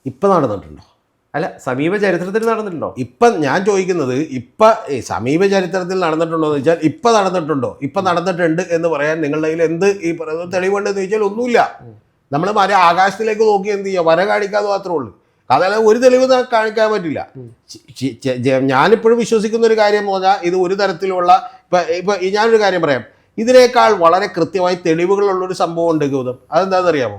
ഇപ്പൊ നടന്നിട്ടുണ്ടോ? അല്ല സമീപ ചരിത്രത്തിൽ നടന്നിട്ടുണ്ടോ? ഇപ്പൊ ഞാൻ ചോദിക്കുന്നത് ഇപ്പൊ ഈ സമീപ ചരിത്രത്തിൽ നടന്നിട്ടുണ്ടോ എന്ന് വെച്ചാൽ ഇപ്പൊ നടന്നിട്ടുണ്ടോ? ഇപ്പൊ നടന്നിട്ടുണ്ട് എന്ന് പറയാൻ നിങ്ങളുടെ കയ്യിൽ എന്ത് ഈ പറയുന്നത് തെളിവുണ്ടെന്ന് ചോദിച്ചാൽ ഒന്നുമില്ല. നമ്മൾ മര ആകാശത്തിലേക്ക് നോക്കി എന്ത് ചെയ്യുക വര കാണിക്കാതെ മാത്രമേ ഉള്ളൂ. അതല്ല ഒരു തെളിവ് കാണിക്കാൻ പറ്റില്ല. ഞാനിപ്പോഴും വിശ്വസിക്കുന്ന ഒരു കാര്യം എന്ന് പറഞ്ഞാൽ ഇത് ഒരു തരത്തിലുള്ള ഇപ്പൊ ഇപ്പൊ ഞാനൊരു കാര്യം പറയാം. ഇതിനേക്കാൾ വളരെ കൃത്യമായി തെളിവുകളുള്ള ഒരു സംഭവം ഉണ്ട് ഗൗതം. അതെന്താണെന്ന് അറിയാമോ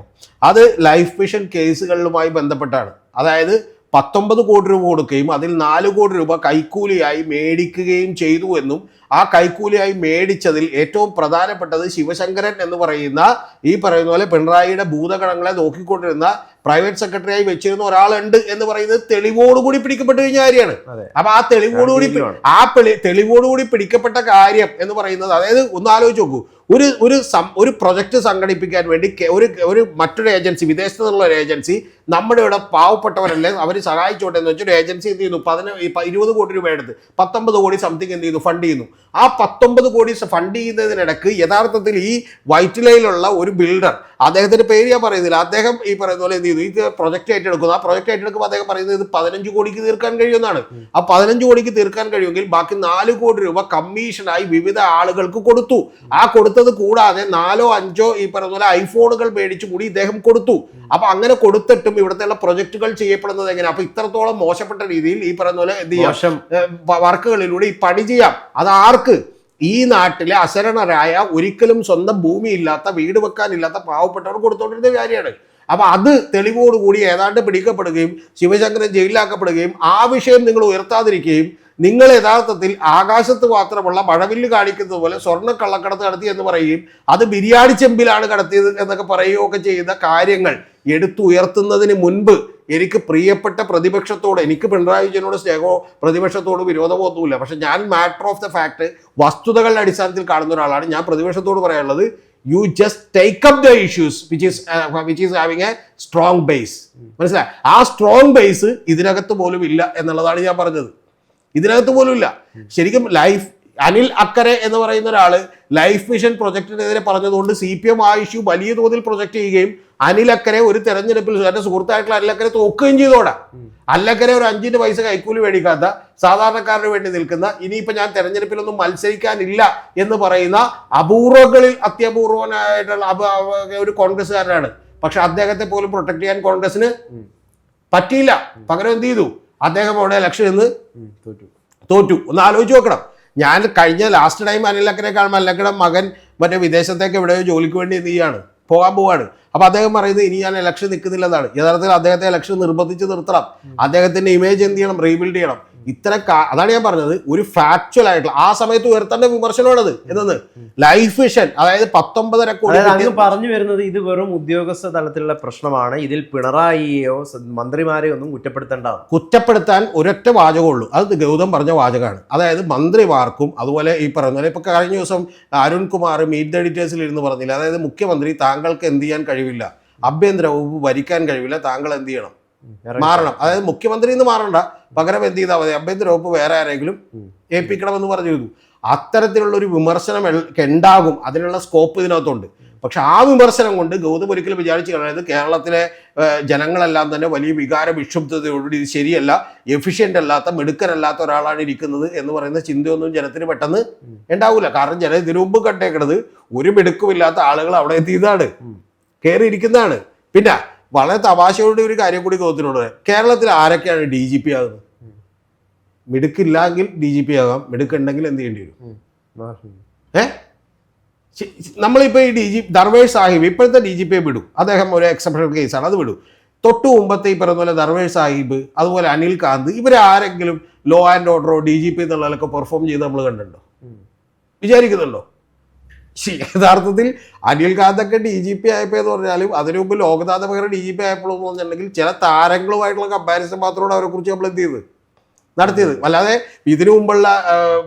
അത് ലൈഫ് മിഷൻ കേസുകളിലുമായി ബന്ധപ്പെട്ടാണ്. അതായത് പത്തൊമ്പത് കോടി രൂപ കൊടുക്കുകയും അതിൽ നാല് കോടി രൂപ കൈക്കൂലിയായി മേടിക്കുകയും ചെയ്തു എന്നും ആ കൈക്കൂലിയായി മേടിച്ചതിൽ ഏറ്റവും പ്രധാനപ്പെട്ടത് ശിവശങ്കരൻ എന്ന് പറയുന്ന ഈ പറയുന്ന പോലെ പിണറായിയുടെ ഭൂതഗണങ്ങളെ നോക്കിക്കൊണ്ടിരുന്ന പ്രൈവറ്റ് സെക്രട്ടറിയായി വെച്ചിരുന്ന ഒരാളുണ്ട് എന്ന് പറയുന്നത് തെളിവോടുകൂടി പിടിക്കപ്പെട്ടു കഴിഞ്ഞ കാര്യമാണ്. അപ്പൊ ആ തെളിവോടുകൂടി ആ പെളി- തെളിവോടുകൂടി പിടിക്കപ്പെട്ട കാര്യം എന്ന് പറയുന്നത് അതായത് ഒന്ന് ആലോചിച്ച് നോക്കൂ. ഒരു ഒരു സം ഒരു പ്രൊജക്ട് സംഘടിപ്പിക്കാൻ വേണ്ടി ഒരു ഒരു മറ്റൊരു ഏജൻസി വിദേശത്ത് നിന്നുള്ള ഒരു ഏജൻസി നമ്മുടെ ഇവിടെ പാവപ്പെട്ടവരല്ലേ അവർ സഹായിച്ചോട്ടെ എന്ന് വെച്ചൊരു ഏജൻസി എന്ത് ചെയ്യുന്നു? പതിന ഇരുപത് കോടി രൂപ എടുത്ത് പത്തൊമ്പത് കോടി സംതിങ് എന്ത് ചെയ്യുന്നു? ഫണ്ട് ചെയ്യുന്നു. ആ പത്തൊമ്പത് കോടി ഫണ്ട് ചെയ്യുന്നതിനിടക്ക് യഥാർത്ഥത്തിൽ ഈ വൈറ്റിലയിലുള്ള ഒരു ബിൽഡർ അദ്ദേഹത്തിന്റെ പേര് ഞാൻ പറയുന്നില്ല. അദ്ദേഹം ഈ പറയുന്ന പോലെ എന്ത് ചെയ്തു? ഇത് പ്രൊജക്ട് ഏറ്റെടുക്കുന്നു. ആ പ്രൊജക്ട് ഏറ്റെടുക്കുമ്പോൾ അദ്ദേഹം പറയുന്നത് ഇത് പതിനഞ്ച് കോടിക്ക് തീർക്കാൻ കഴിയുമെന്നാണ്. ആ പതിനഞ്ച് കോടിക്ക് തീർക്കാൻ കഴിയുമെങ്കിൽ ബാക്കി നാല് കോടി രൂപ കമ്മീഷനായി വിവിധ ആളുകൾക്ക് കൊടുത്തു. ആ കൊടുത്തത് കൂടാതെ നാലോ അഞ്ചോ ഈ പറയുന്ന പോലെ ഐഫോണുകൾ മേടിച്ചു കൂടി ഇദ്ദേഹം കൊടുത്തു. അപ്പൊ അങ്ങനെ കൊടുത്തിട്ടും ഇവിടുത്തെ പ്രൊജക്ടുകൾ ചെയ്യപ്പെടുന്നത് എങ്ങനെ അപ്പൊ ഇത്രത്തോളം മോശപ്പെട്ട രീതിയിൽ ഈ പറയുന്ന പോലെ എന്ത് ചെയ്യാം? വർക്കുകളിലൂടെ ഈ പണി ചെയ്യാം. അത് ആർക്ക് ഈ നാട്ടിലെ അശരണരായ ഒരിക്കലും സ്വന്തം ഭൂമി ഇല്ലാത്ത വീട് വെക്കാനില്ലാത്ത പാവപ്പെട്ടവർ കൊടുത്തോണ്ടിരുന്ന കാര്യമാണ്. അപ്പൊ അത് തെളിവോടുകൂടി ഏതാണ്ട് പിടിക്കപ്പെടുകയും ശിവശങ്കരൻ ജയിലിലാക്കപ്പെടുകയും ആ വിഷയം നിങ്ങൾ ഉയർത്താതിരിക്കുകയും നിങ്ങൾ യഥാർത്ഥത്തിൽ ആകാശത്ത് മാത്രമുള്ള മഴവില്ല് കാണിക്കുന്നത് പോലെ സ്വർണ കള്ളക്കടത്ത് നടത്തി എന്ന് പറയുകയും അത് ബിരിയാണി ചെമ്പിലാണ് കടത്തിയത് എന്നൊക്കെ പറയുകയൊക്കെ ചെയ്യുന്ന കാര്യങ്ങൾ എടുത്തുയർത്തുന്നതിന് മുൻപ് എനിക്ക് പ്രിയപ്പെട്ട പ്രതിപക്ഷത്തോട് എനിക്ക് പിണറായി വിജയനോട് സ്നേഹമോ പ്രതിപക്ഷത്തോട് വിരോധമോ ഒന്നുമില്ല. പക്ഷെ ഞാൻ മാറ്റർ ഓഫ് ദ ഫാക്ട് വസ്തുതകളുടെ അടിസ്ഥാനത്തിൽ കാണുന്ന ഒരാളാണ്. ഞാൻ പ്രതിപക്ഷത്തോട് പറയാനുള്ളത് you just take up the issues which is which is having a strong base മനസ്സിലായി? ആ സ്ട്രോങ് ബേസ് ഇതിനകത്ത് പോലും ഇല്ല എന്നുള്ളതാണ് ഞാൻ പറഞ്ഞത്. ഇതിനകത്ത് പോലുമില്ല. ശരിക്കും ലൈഫ് അനിൽ അക്കരെ എന്ന് പറയുന്ന ഒരാൾ ലൈഫ് മിഷൻ പ്രൊജക്ടിനെതിരെ പറഞ്ഞതുകൊണ്ട് സി പി എം ആ ഇഷ്യൂ വലിയ തോതിൽ പ്രൊജക്ട് ചെയ്യുകയും അനിൽ അക്കരെ ഒരു തെരഞ്ഞെടുപ്പിൽ തന്റെ സുഹൃത്തായിട്ടുള്ള അനിലക്കരെ തോക്കുകയും ചെയ്തോടെ. അല്ലക്കരെ ഒരു അഞ്ചിന്റെ പൈസ കൈക്കൂലി മേടിക്കാത്ത സാധാരണക്കാരന് വേണ്ടി നിൽക്കുന്ന ഇനിയിപ്പോൾ ഞാൻ തെരഞ്ഞെടുപ്പിലൊന്നും മത്സരിക്കാനില്ല എന്ന് പറയുന്ന അപൂർവങ്ങളിൽ അത്യപൂർവനായിട്ടുള്ള ഒരു കോൺഗ്രസ്സുകാരനാണ്. പക്ഷെ അദ്ദേഹത്തെ പോലും പ്രൊട്ടക്ട് ചെയ്യാൻ കോൺഗ്രസിന് പറ്റിയില്ല. പകരം എന്ത് ചെയ്തു? അദ്ദേഹം അവിടെ ഇലക്ഷൻ ഇന്ന് തോറ്റു. തോറ്റു. ഒന്ന് ആലോചിച്ച് നോക്കണം. ഞാൻ കഴിഞ്ഞ ലാസ്റ്റ് ടൈം അനിലക്കനെ കാണുമ്പോൾ അല്ലക്കടെ മകൻ മറ്റേ വിദേശത്തേക്ക് എവിടെയോ ജോലിക്ക് വേണ്ടി നീയാണ് പോകാൻ പോവാണ്. അപ്പൊ അദ്ദേഹം പറയുന്നത് ഇനി ഞാൻ ഇലക്ഷൻ നിൽക്കുന്നില്ലെന്നാണ്. യഥാർത്ഥത്തിൽ അദ്ദേഹത്തെ ഇലക്ഷൻ നിർബന്ധിച്ച് നിർത്തണം. അദ്ദേഹത്തിന്റെ ഇമേജ് എന്ത് ചെയ്യണം? റീബിൽഡ് ചെയ്യണം. ഇത്തരം കാ- അതാണ് ഞാൻ പറഞ്ഞത്. ഒരു ഫാക്ച്വൽ ആയിട്ടുള്ള ആ സമയത്ത് ഉയർത്തേണ്ട വിമർശനമാണത്. എന്നത് ലൈഫ് മിഷൻ അതായത് പത്തൊമ്പതര കോടി അങ്ങ് പറഞ്ഞു വരുന്നത് ഇത് വെറും ഉദ്യോഗസ്ഥ തലത്തിലുള്ള പ്രശ്നമാണ്. ഇതിൽ പിണറായിയോ മന്ത്രിമാരെയോ ഒന്നും കുറ്റപ്പെടുത്തേണ്ട കുറ്റപ്പെടുത്താൻ ഒരൊറ്റ വാചകമുള്ളൂ. അത് ഗൗതം പറഞ്ഞ വാചകമാണ്. അതായത് മന്ത്രിമാർക്കും അതുപോലെ ഈ പറയുന്ന പോലെ ഇപ്പൊ കഴിഞ്ഞ ദിവസം അരുൺകുമാർ മീറ്റ് ദ എഡിറ്റേഴ്സിൽ ഇരുന്ന് പറഞ്ഞില്ല? അതായത് മുഖ്യമന്ത്രി താങ്കൾക്ക് എന്ത് ചെയ്യാൻ കഴിവില്ല? ആഭ്യന്തര വകുപ്പ് ഭരിക്കാൻ കഴിവില്ല. താങ്കൾ എന്ത് ചെയ്യണം? മാറണം. അതായത് മുഖ്യമന്ത്രി എന്ന് മാറണ്ട. പകരം എന്ത് ചെയ്താൽ മതി? അഭ്യന്തര വകുപ്പ് വേറെ ആരെങ്കിലും ഏൽപ്പിക്കണമെന്ന് പറഞ്ഞിരുന്നു അത്തരത്തിലുള്ള ഒരു വിമർശനം ഉണ്ടാകും അതിനുള്ള സ്കോപ്പ് ഇതിനകത്തുണ്ട്. പക്ഷെ ആ വിമർശനം കൊണ്ട് ഗൗതം ഒരിക്കലും വിചാരിച്ചു അതായത് കേരളത്തിലെ ജനങ്ങളെല്ലാം തന്നെ വലിയ വികാര വിക്ഷുബ്ധതയോടുകൂടി ഇത് ശരിയല്ല എഫിഷ്യന്റ് അല്ലാത്ത മിടുക്കരല്ലാത്ത ഒരാളാണ് ഇരിക്കുന്നത് എന്ന് പറയുന്ന ചിന്തയൊന്നും ജനത്തിന് പെട്ടെന്ന് ഉണ്ടാവില്ല കാരണം ജനം ഇതിനു മുമ്പ് കട്ടേക്കണത് ഒരു മിടുക്കുമില്ലാത്ത ആളുകൾ അവിടെ എത്തിയതാണ്. കയറിയിരിക്കുന്നതാണ് കയറി പിന്നെ വളരെ തമാശയോടെ ഒരു കാര്യം കൂടി ഗൗതത്തിനോട് കേരളത്തിൽ ആരൊക്കെയാണ് ഡി ജി പി ആകുന്നത്? മിടുക്കില്ലെങ്കിൽ ഡി ജി പി ആകാം മിടുക്കുണ്ടെങ്കിൽ എന്ത് ചെയ്യേണ്ടി വരും? ഏ? നമ്മളിപ്പോ നമ്മളിപ്പോൾ ഈ ഡി ജി ദർവേഷ് സാഹിബ് ഇപ്പോഴത്തെ ഡി ജി പിയെ വിടും. അദ്ദേഹം ഒരു എക്സെപ്ഷണൽ കേസാണ് അത് വിടും. തൊട്ടു മുമ്പത്തെ ഈ പറയുന്ന പോലെ ദർവേഷ് സാഹിബ് അതുപോലെ അനിൽ കാന്ത് ഇവരാരെങ്കിലും ലോ ആൻഡ് ഓർഡറോ ഡി ജി പി എന്നുള്ളതൊക്കെ പെർഫോം ചെയ്ത് നമ്മൾ കണ്ടിട്ടുണ്ടോ? വിചാരിക്കുന്നുണ്ടോ? യഥാർത്ഥത്തിൽ അനിൽ കാന്തൊക്കെ ഡി ജി പി ആയപ്പോൾ എന്ന് പറഞ്ഞാലും അതിനു മുമ്പ് Loknath Behera D G P ആയപ്പോൾ എന്ന് പറഞ്ഞിട്ടുണ്ടെങ്കിൽ ചില താരങ്ങളുമായിട്ടുള്ള കമ്പാരിസൺ മാത്രമാണ് അവരെ കുറിച്ച് നമ്മൾ എന്ത് ചെയ്തത് നടത്തിയത്. അല്ലാതെ ഇതിനു മുമ്പുള്ള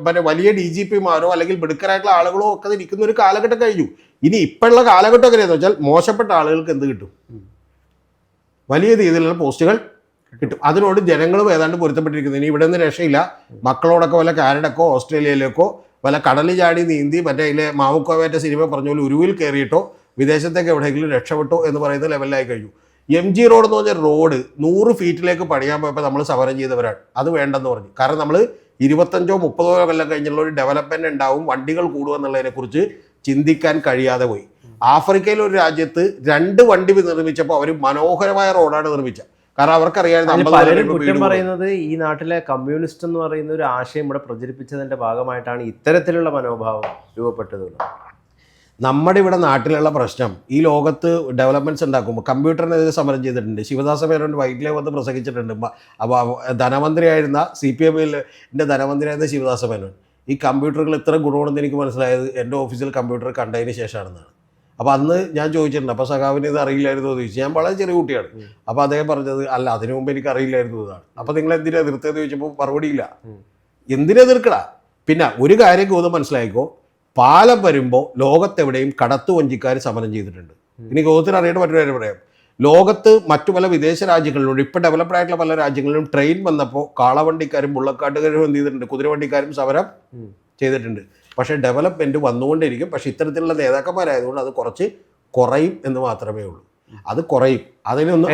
പിന്നെ വലിയ ഡി ജി പിമാരോ അല്ലെങ്കിൽ മിടുക്കരായിട്ടുള്ള ആളുകളോ ഒക്കെ നിൽക്കുന്ന ഒരു കാലഘട്ടം കഴിഞ്ഞു. ഇനി ഇപ്പോഴുള്ള കാലഘട്ടം എങ്ങനെയാന്ന് വെച്ചാൽ മോശപ്പെട്ട ആളുകൾക്ക് എന്ത് കിട്ടും? വലിയ രീതിയിലുള്ള പോസ്റ്റുകൾ കിട്ടും. അതിനോട് ജനങ്ങളും ഏതാണ്ട് പൊരുത്തപ്പെട്ടിരിക്കുന്നത് ഇനി ഇവിടെ നിന്ന് രക്ഷയില്ല. മക്കളോടൊക്കെ വല്ല കാനഡക്കോ ഓസ്ട്രേലിയയിലേക്കോ വല്ല കടലിൽ ചാടി നീന്തി മറ്റേ അതിലെ മാവുക്കോവേറ്റ സിനിമ പറഞ്ഞ പോലെ ഉരുവിൽ കയറിയിട്ടോ വിദേശത്തേക്ക് എവിടെയെങ്കിലും രക്ഷപ്പെട്ടോ എന്ന് പറയുന്ന ലെവലിലായി കഴിഞ്ഞു. എം ജി റോഡ് എന്ന് പറഞ്ഞ റോഡ് നൂറ് ഫീറ്റിലേക്ക് പണിയാൻ പോയപ്പോൾ നമ്മൾ സമരം ചെയ്തവരാണ്. അത് വേണ്ടെന്ന് പറഞ്ഞു. കാരണം നമ്മൾ ഇരുപത്തഞ്ചോ മുപ്പതോ കൊല്ലം കഴിഞ്ഞുള്ള ഒരു ഡെവലപ്മെന്റ് ഉണ്ടാവും വണ്ടികൾ കൂടുക എന്നുള്ളതിനെക്കുറിച്ച് ചിന്തിക്കാൻ കഴിയാതെ പോയി. ആഫ്രിക്കയിലെ ഒരു രാജ്യത്ത് രണ്ട് വണ്ടി നിർമ്മിച്ചപ്പോൾ അവർ മനോഹരമായ റോഡാണ് നിർമ്മിച്ചത്. കാരണം അവർക്കറിയാമായിരുന്നു പലരും കുറ്റം പറയുന്നത് ഈ നാട്ടിലെ കമ്മ്യൂണിസ്റ്റ് എന്ന് പറയുന്ന ഒരു ആശയം ഇവിടെ പ്രചരിപ്പിച്ചതിന്റെ ഭാഗമായിട്ടാണ് ഇത്തരത്തിലുള്ള മനോഭാവം രൂപപ്പെട്ടത് നമ്മുടെ ഇവിടെ നാട്ടിലുള്ള പ്രശ്നം ഈ ലോകത്ത് ഡെവലപ്മെന്റ്സ് ഉണ്ടാക്കുമ്പോൾ കമ്പ്യൂട്ടറിനെതിരെ സമരം ചെയ്തിട്ടുണ്ട്. ശിവദാസ മേനോൻ വൈറ്റിലെ വന്ന് പ്രസംഗിച്ചിട്ടുണ്ട്. അപ്പോൾ ധനമന്ത്രിയായിരുന്ന സി പി എമ്മിന്റെ ധനമന്ത്രിയായിരുന്ന ശിവദാസ മേനോൻ ഈ കമ്പ്യൂട്ടറുകൾ ഇത്ര ഗുണമുണ്ടെന്ന് എനിക്ക് മനസ്സിലായത് എന്റെ ഓഫീസിൽ കമ്പ്യൂട്ടർ കണ്ടതിന് ശേഷമാണെന്നാണ്. അപ്പോൾ അന്ന് ഞാൻ ചോദിച്ചിട്ടുണ്ട് അപ്പോൾ സഖാവിന് ഇത് അറിയില്ലായിരുന്നു എന്ന് ചോദിച്ചു. ഞാൻ വളരെ ചെറിയ കുട്ടിയാണ്. അപ്പോൾ അദ്ദേഹം പറഞ്ഞത് അല്ല അതിനു മുമ്പ് എനിക്ക് അറിയില്ലായിരുന്നു എന്നാണ് അപ്പോൾ നിങ്ങൾ എന്തിനാ എതിർത്തതെന്ന് ചോദിച്ചപ്പോൾ മറുപടിയില്ല എന്തിനാ എതിർക്കടാ? പിന്നെ ഒരു കാര്യം ഗൗതം മനസ്സിലായിക്കോ? പാലം വരുമ്പോൾ ലോകത്തെവിടെയും കടത്തു വഞ്ചിക്കാർ സമരം ചെയ്തിട്ടുണ്ട്. ഇനി ഗൗതത്തിന് അറിയേണ്ട മറ്റൊരു കാര്യം പറയാം. ലോകത്ത് മറ്റു പല വിദേശ രാജ്യങ്ങളിലും ഇപ്പോൾ ഡെവലപ്ഡ് ആയിട്ടുള്ള പല രാജ്യങ്ങളിലും ട്രെയിൻ വന്നപ്പോൾ കാളവണ്ടിക്കാരും ബുള്ളക്കാട്ടുകാരും എന്ത് ചെയ്തിട്ടുണ്ട് കുതിരവണ്ടിക്കാരും സമരം ചെയ്തിട്ടുണ്ട്. പക്ഷേ ഡെവലപ്മെന്റ് വന്നുകൊണ്ടിരിക്കും. പക്ഷേ ഇത്തരത്തിലുള്ള നേതാക്കന്മാരായതുകൊണ്ട് അത് കുറച്ച് കുറയും എന്ന് മാത്രമേ ഉള്ളൂ. അത് കുറയും. അതിനൊന്നും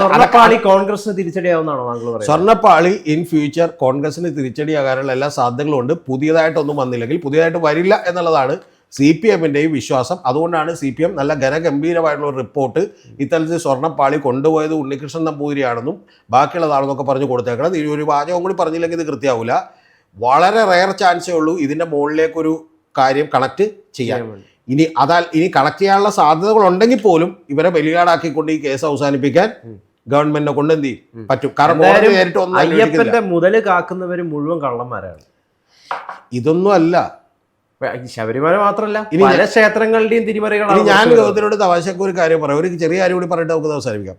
സ്വർണപ്പാളി കോൺഗ്രസിന് തിരിച്ചടിയാവുന്നതാണോ താങ്കൾ പറയുന്നത്? സ്വർണപ്പാളി ഇൻ ഫ്യൂച്ചർ കോൺഗ്രസിന് തിരിച്ചടിയാകാനുള്ള എല്ലാ സാധ്യതകളും ഉണ്ട് പുതിയതായിട്ടൊന്നും വന്നില്ലെങ്കിൽ പുതിയതായിട്ട് വരില്ല എന്നുള്ളതാണ് സി പി എമ്മിന്റെയും വിശ്വാസം. അതുകൊണ്ടാണ് സി പി എം നല്ല ഘനഗംഭീരമായിട്ടുള്ള ഒരു റിപ്പോർട്ട് ഇത്തരത്തിൽ സ്വർണപ്പാളി കൊണ്ടുപോയത് ഉണ്ണികൃഷ്ണൻ നമ്പൂതിരിയാണെന്നും ബാക്കിയുള്ളതാണെന്നൊക്കെ പറഞ്ഞു കൊടുത്തേക്കണം ഈ ഒരു വാചകം കൂടി പറഞ്ഞില്ലെങ്കിൽ ഇത് കൃത്യമാവില്ല വളരെ റയർ ചാൻസേ ഉള്ളൂ ഇതിന്റെ മുകളിലേക്കൊരു കാര്യം കണക്ട് ചെയ്യാൻ. ഇനി അതാൽ ഇനി കണക്ട് ചെയ്യാനുള്ള സാധ്യതകൾ ഉണ്ടെങ്കിൽ പോലും ഇവരെ ബലികാടാക്കിക്കൊണ്ട് ഈ കേസ് അവസാനിപ്പിക്കാൻ. ഗവൺമെന്റിനെ കൊണ്ട് എന്ത് ചെയ്യും? മുതൽ പറ്റും. കാരണം അയ്യപ്പന്റെ മുതൽ കാക്കുന്നവര് മുഴുവൻ കള്ളന്മാരാണ്. ഇതൊന്നും അല്ല. ശബരിമല മാത്രമല്ല ഇനി പല ക്ഷേത്രങ്ങളുടെയും തിരിമറികളാണ് ഞാൻ ലോകത്തിനോട് തവാശക്ക് തമാശക്ക് ഒരു കാര്യം പറയാം. ഒരു ചെറിയ കാര്യം കൂടി പറഞ്ഞിട്ട് നമുക്ക് അവസാനിപ്പിക്കാം.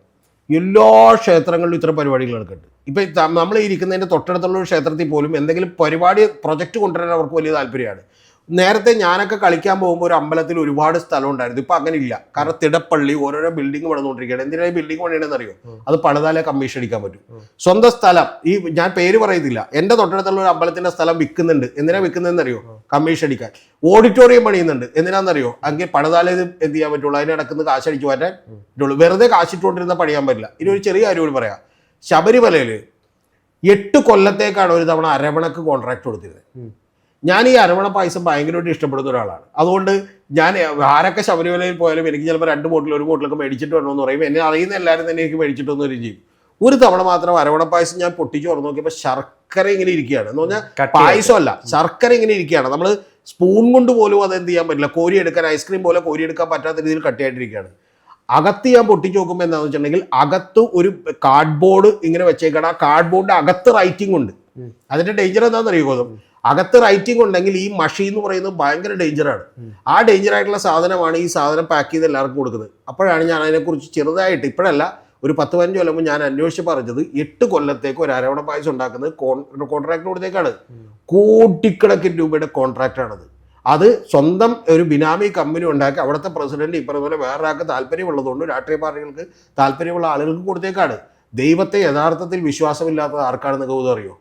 എല്ലാ ക്ഷേത്രങ്ങളിലും ഇത്തരം പരിപാടികൾ നടക്കുന്നുണ്ട്. ഇപ്പൊ നമ്മൾ ഇരിക്കുന്നതിന്റെ തൊട്ടടുത്തുള്ള ഒരു ക്ഷേത്രത്തിൽ പോലും എന്തെങ്കിലും പരിപാടി പ്രൊജക്ട് കൊണ്ടുവരാൻ അവർക്ക് വലിയ താല്പര്യമാണ്. നേരത്തെ ഞാനൊക്കെ കളിക്കാൻ പോകുമ്പോൾ ഒരു അമ്പലത്തിൽ ഒരുപാട് സ്ഥലം ഉണ്ടായിരുന്നു. ഇപ്പൊ അങ്ങനെ ഇല്ല കാരണം തിടപ്പള്ളി ഓരോരോ ബിൽഡിംഗ് പണിതുകൊണ്ടിരിക്കുകയാണ്. എന്തിനാണ് ബിൽഡിംഗ് പണിയണമെന്ന് അറിയോ അത് പണിതാലേ കമ്മീഷൻ അടിക്കാൻ പറ്റും. സ്വന്തം സ്ഥലം. ഈ ഞാൻ പേര് പറയുന്നില്ല എന്റെ തൊട്ടടുത്തുള്ള ഒരു അമ്പലത്തിന്റെ സ്ഥലം വിൽക്കുന്നുണ്ട്. എന്തിനാ വിൽക്കുന്നതെന്ന് അറിയോ കമ്മീഷൻ അടിക്കാൻ ഓഡിറ്റോറിയം പണിയുന്നുണ്ട്. എന്തിനാണെന്നറിയോ അങ്ങനെ പണിതാലേ ഇത് എന്ത് ചെയ്യാൻ പറ്റുള്ളൂ? അതിന് നടക്കുന്ന കാശ് അടിച്ചു മാറ്റാൻ പറ്റുള്ളൂ. വെറുതെ കാശിട്ടുകൊണ്ടിരുന്ന പണിയാൻ പറ്റില്ല. ഇനി ഒരു ചെറിയ കാര്യം കൂടി പറയാം. ശബരിമലയിൽ എട്ട് കൊല്ലത്തേക്കാണ് ഒരു തവണ അരവണക്ക് കോൺട്രാക്ട് കൊടുത്തിരുന്നത്. ഞാൻ ഈ അരവണ പായസം ഭയങ്കരമായിട്ട് ഇഷ്ടപ്പെടുന്ന ഒരാളാണ്. അതുകൊണ്ട് ഞാൻ ആരൊക്കെ ശബരിമലയിൽ പോയാലും എനിക്ക് ചിലപ്പോൾ രണ്ട് ബോട്ടിൽ ഒരു ബോട്ടിലൊക്കെ മേടിച്ചിട്ട് വരണമെന്ന് പറയും. എന്നെ അറിയുന്ന എല്ലാവരും തന്നെ എനിക്ക് മേടിച്ചിട്ട് വന്നൊരു ചെയ്യും. ഒരു തവണ മാത്രം അരവണ പായസം ഞാൻ പൊട്ടിച്ച് തുറന്നു നോക്കിയപ്പോൾ ശർക്കര ഇങ്ങനെ ഇരിക്കുകയാണ്. എന്ന് പറഞ്ഞാൽ. പായസമല്ല ശർക്കര ഇങ്ങനെ ഇരിക്കുകയാണ്. നമ്മൾ സ്പൂൺ കൊണ്ട് പോലും അത് എന്ത് ചെയ്യാൻ പറ്റില്ല. കോരി എടുക്കാൻ ഐസ്ക്രീം പോലെ കോരി എടുക്കാൻ പറ്റാത്ത രീതിയിൽ കട്ടിയായിട്ടിരിക്കുകയാണ്. അകത്ത് ഞാൻ പൊട്ടിച്ച് നോക്കുമ്പോൾ എന്താണെന്ന് വെച്ചിട്ടുണ്ടെങ്കിൽ അകത്ത് ഒരു കാർഡ്ബോർഡ് ഇങ്ങനെ വെച്ചേക്കാണ്. ആ കാർഡ്ബോർഡിന്റെ അകത്ത് റൈറ്റിംഗ് ഉണ്ട്. അതിന്റെ അതിന്റെ ഡേഞ്ചർ എന്താണെന്ന് അറിയുമോ അകത്ത് റൈറ്റിംഗ് ഉണ്ടെങ്കിൽ ഈ മഷി എന്ന് പറയുന്നത് ഭയങ്കര ഡേഞ്ചറാണ് ആണ്. ആ ഡേഞ്ചർ ആയിട്ടുള്ള സാധനമാണ് ഈ സാധനം പാക്ക് ചെയ്ത് എല്ലാവർക്കും കൊടുക്കുന്നത്. അപ്പോഴാണ് ഞാൻ അതിനെക്കുറിച്ച് ചെറുതായിട്ട് ഇപ്പോഴല്ല ഒരു പത്ത് പതിനഞ്ച് കൊല്ലം ഞാൻ അന്വേഷിച്ച് പറഞ്ഞത് എട്ട് കൊല്ലത്തേക്ക് ഒരു അരവണ പായസം ഉണ്ടാക്കുന്നത് കോൺട്രാക്ട് കൊടുത്തേക്കാണ്. കോടിക്കണക്കിന് രൂപയുടെ കോൺട്രാക്റ്റാണത് അത് സ്വന്തം ഒരു ബിനാമി കമ്പനി ഉണ്ടാക്കി അവിടുത്തെ പ്രസിഡന്റ് പറഞ്ഞ പോലെ വേറൊരാൾക്ക് താല്പര്യമുള്ളതുകൊണ്ട് രാഷ്ട്രീയ പാർട്ടികൾക്ക് താല്പര്യമുള്ള ആളുകൾക്ക് കൊടുത്തേക്കാണ്. ദൈവത്തെ യഥാർത്ഥത്തിൽ വിശ്വാസമില്ലാത്തത് ആർക്കാണെന്ന് ഗൗതം അറിയോ?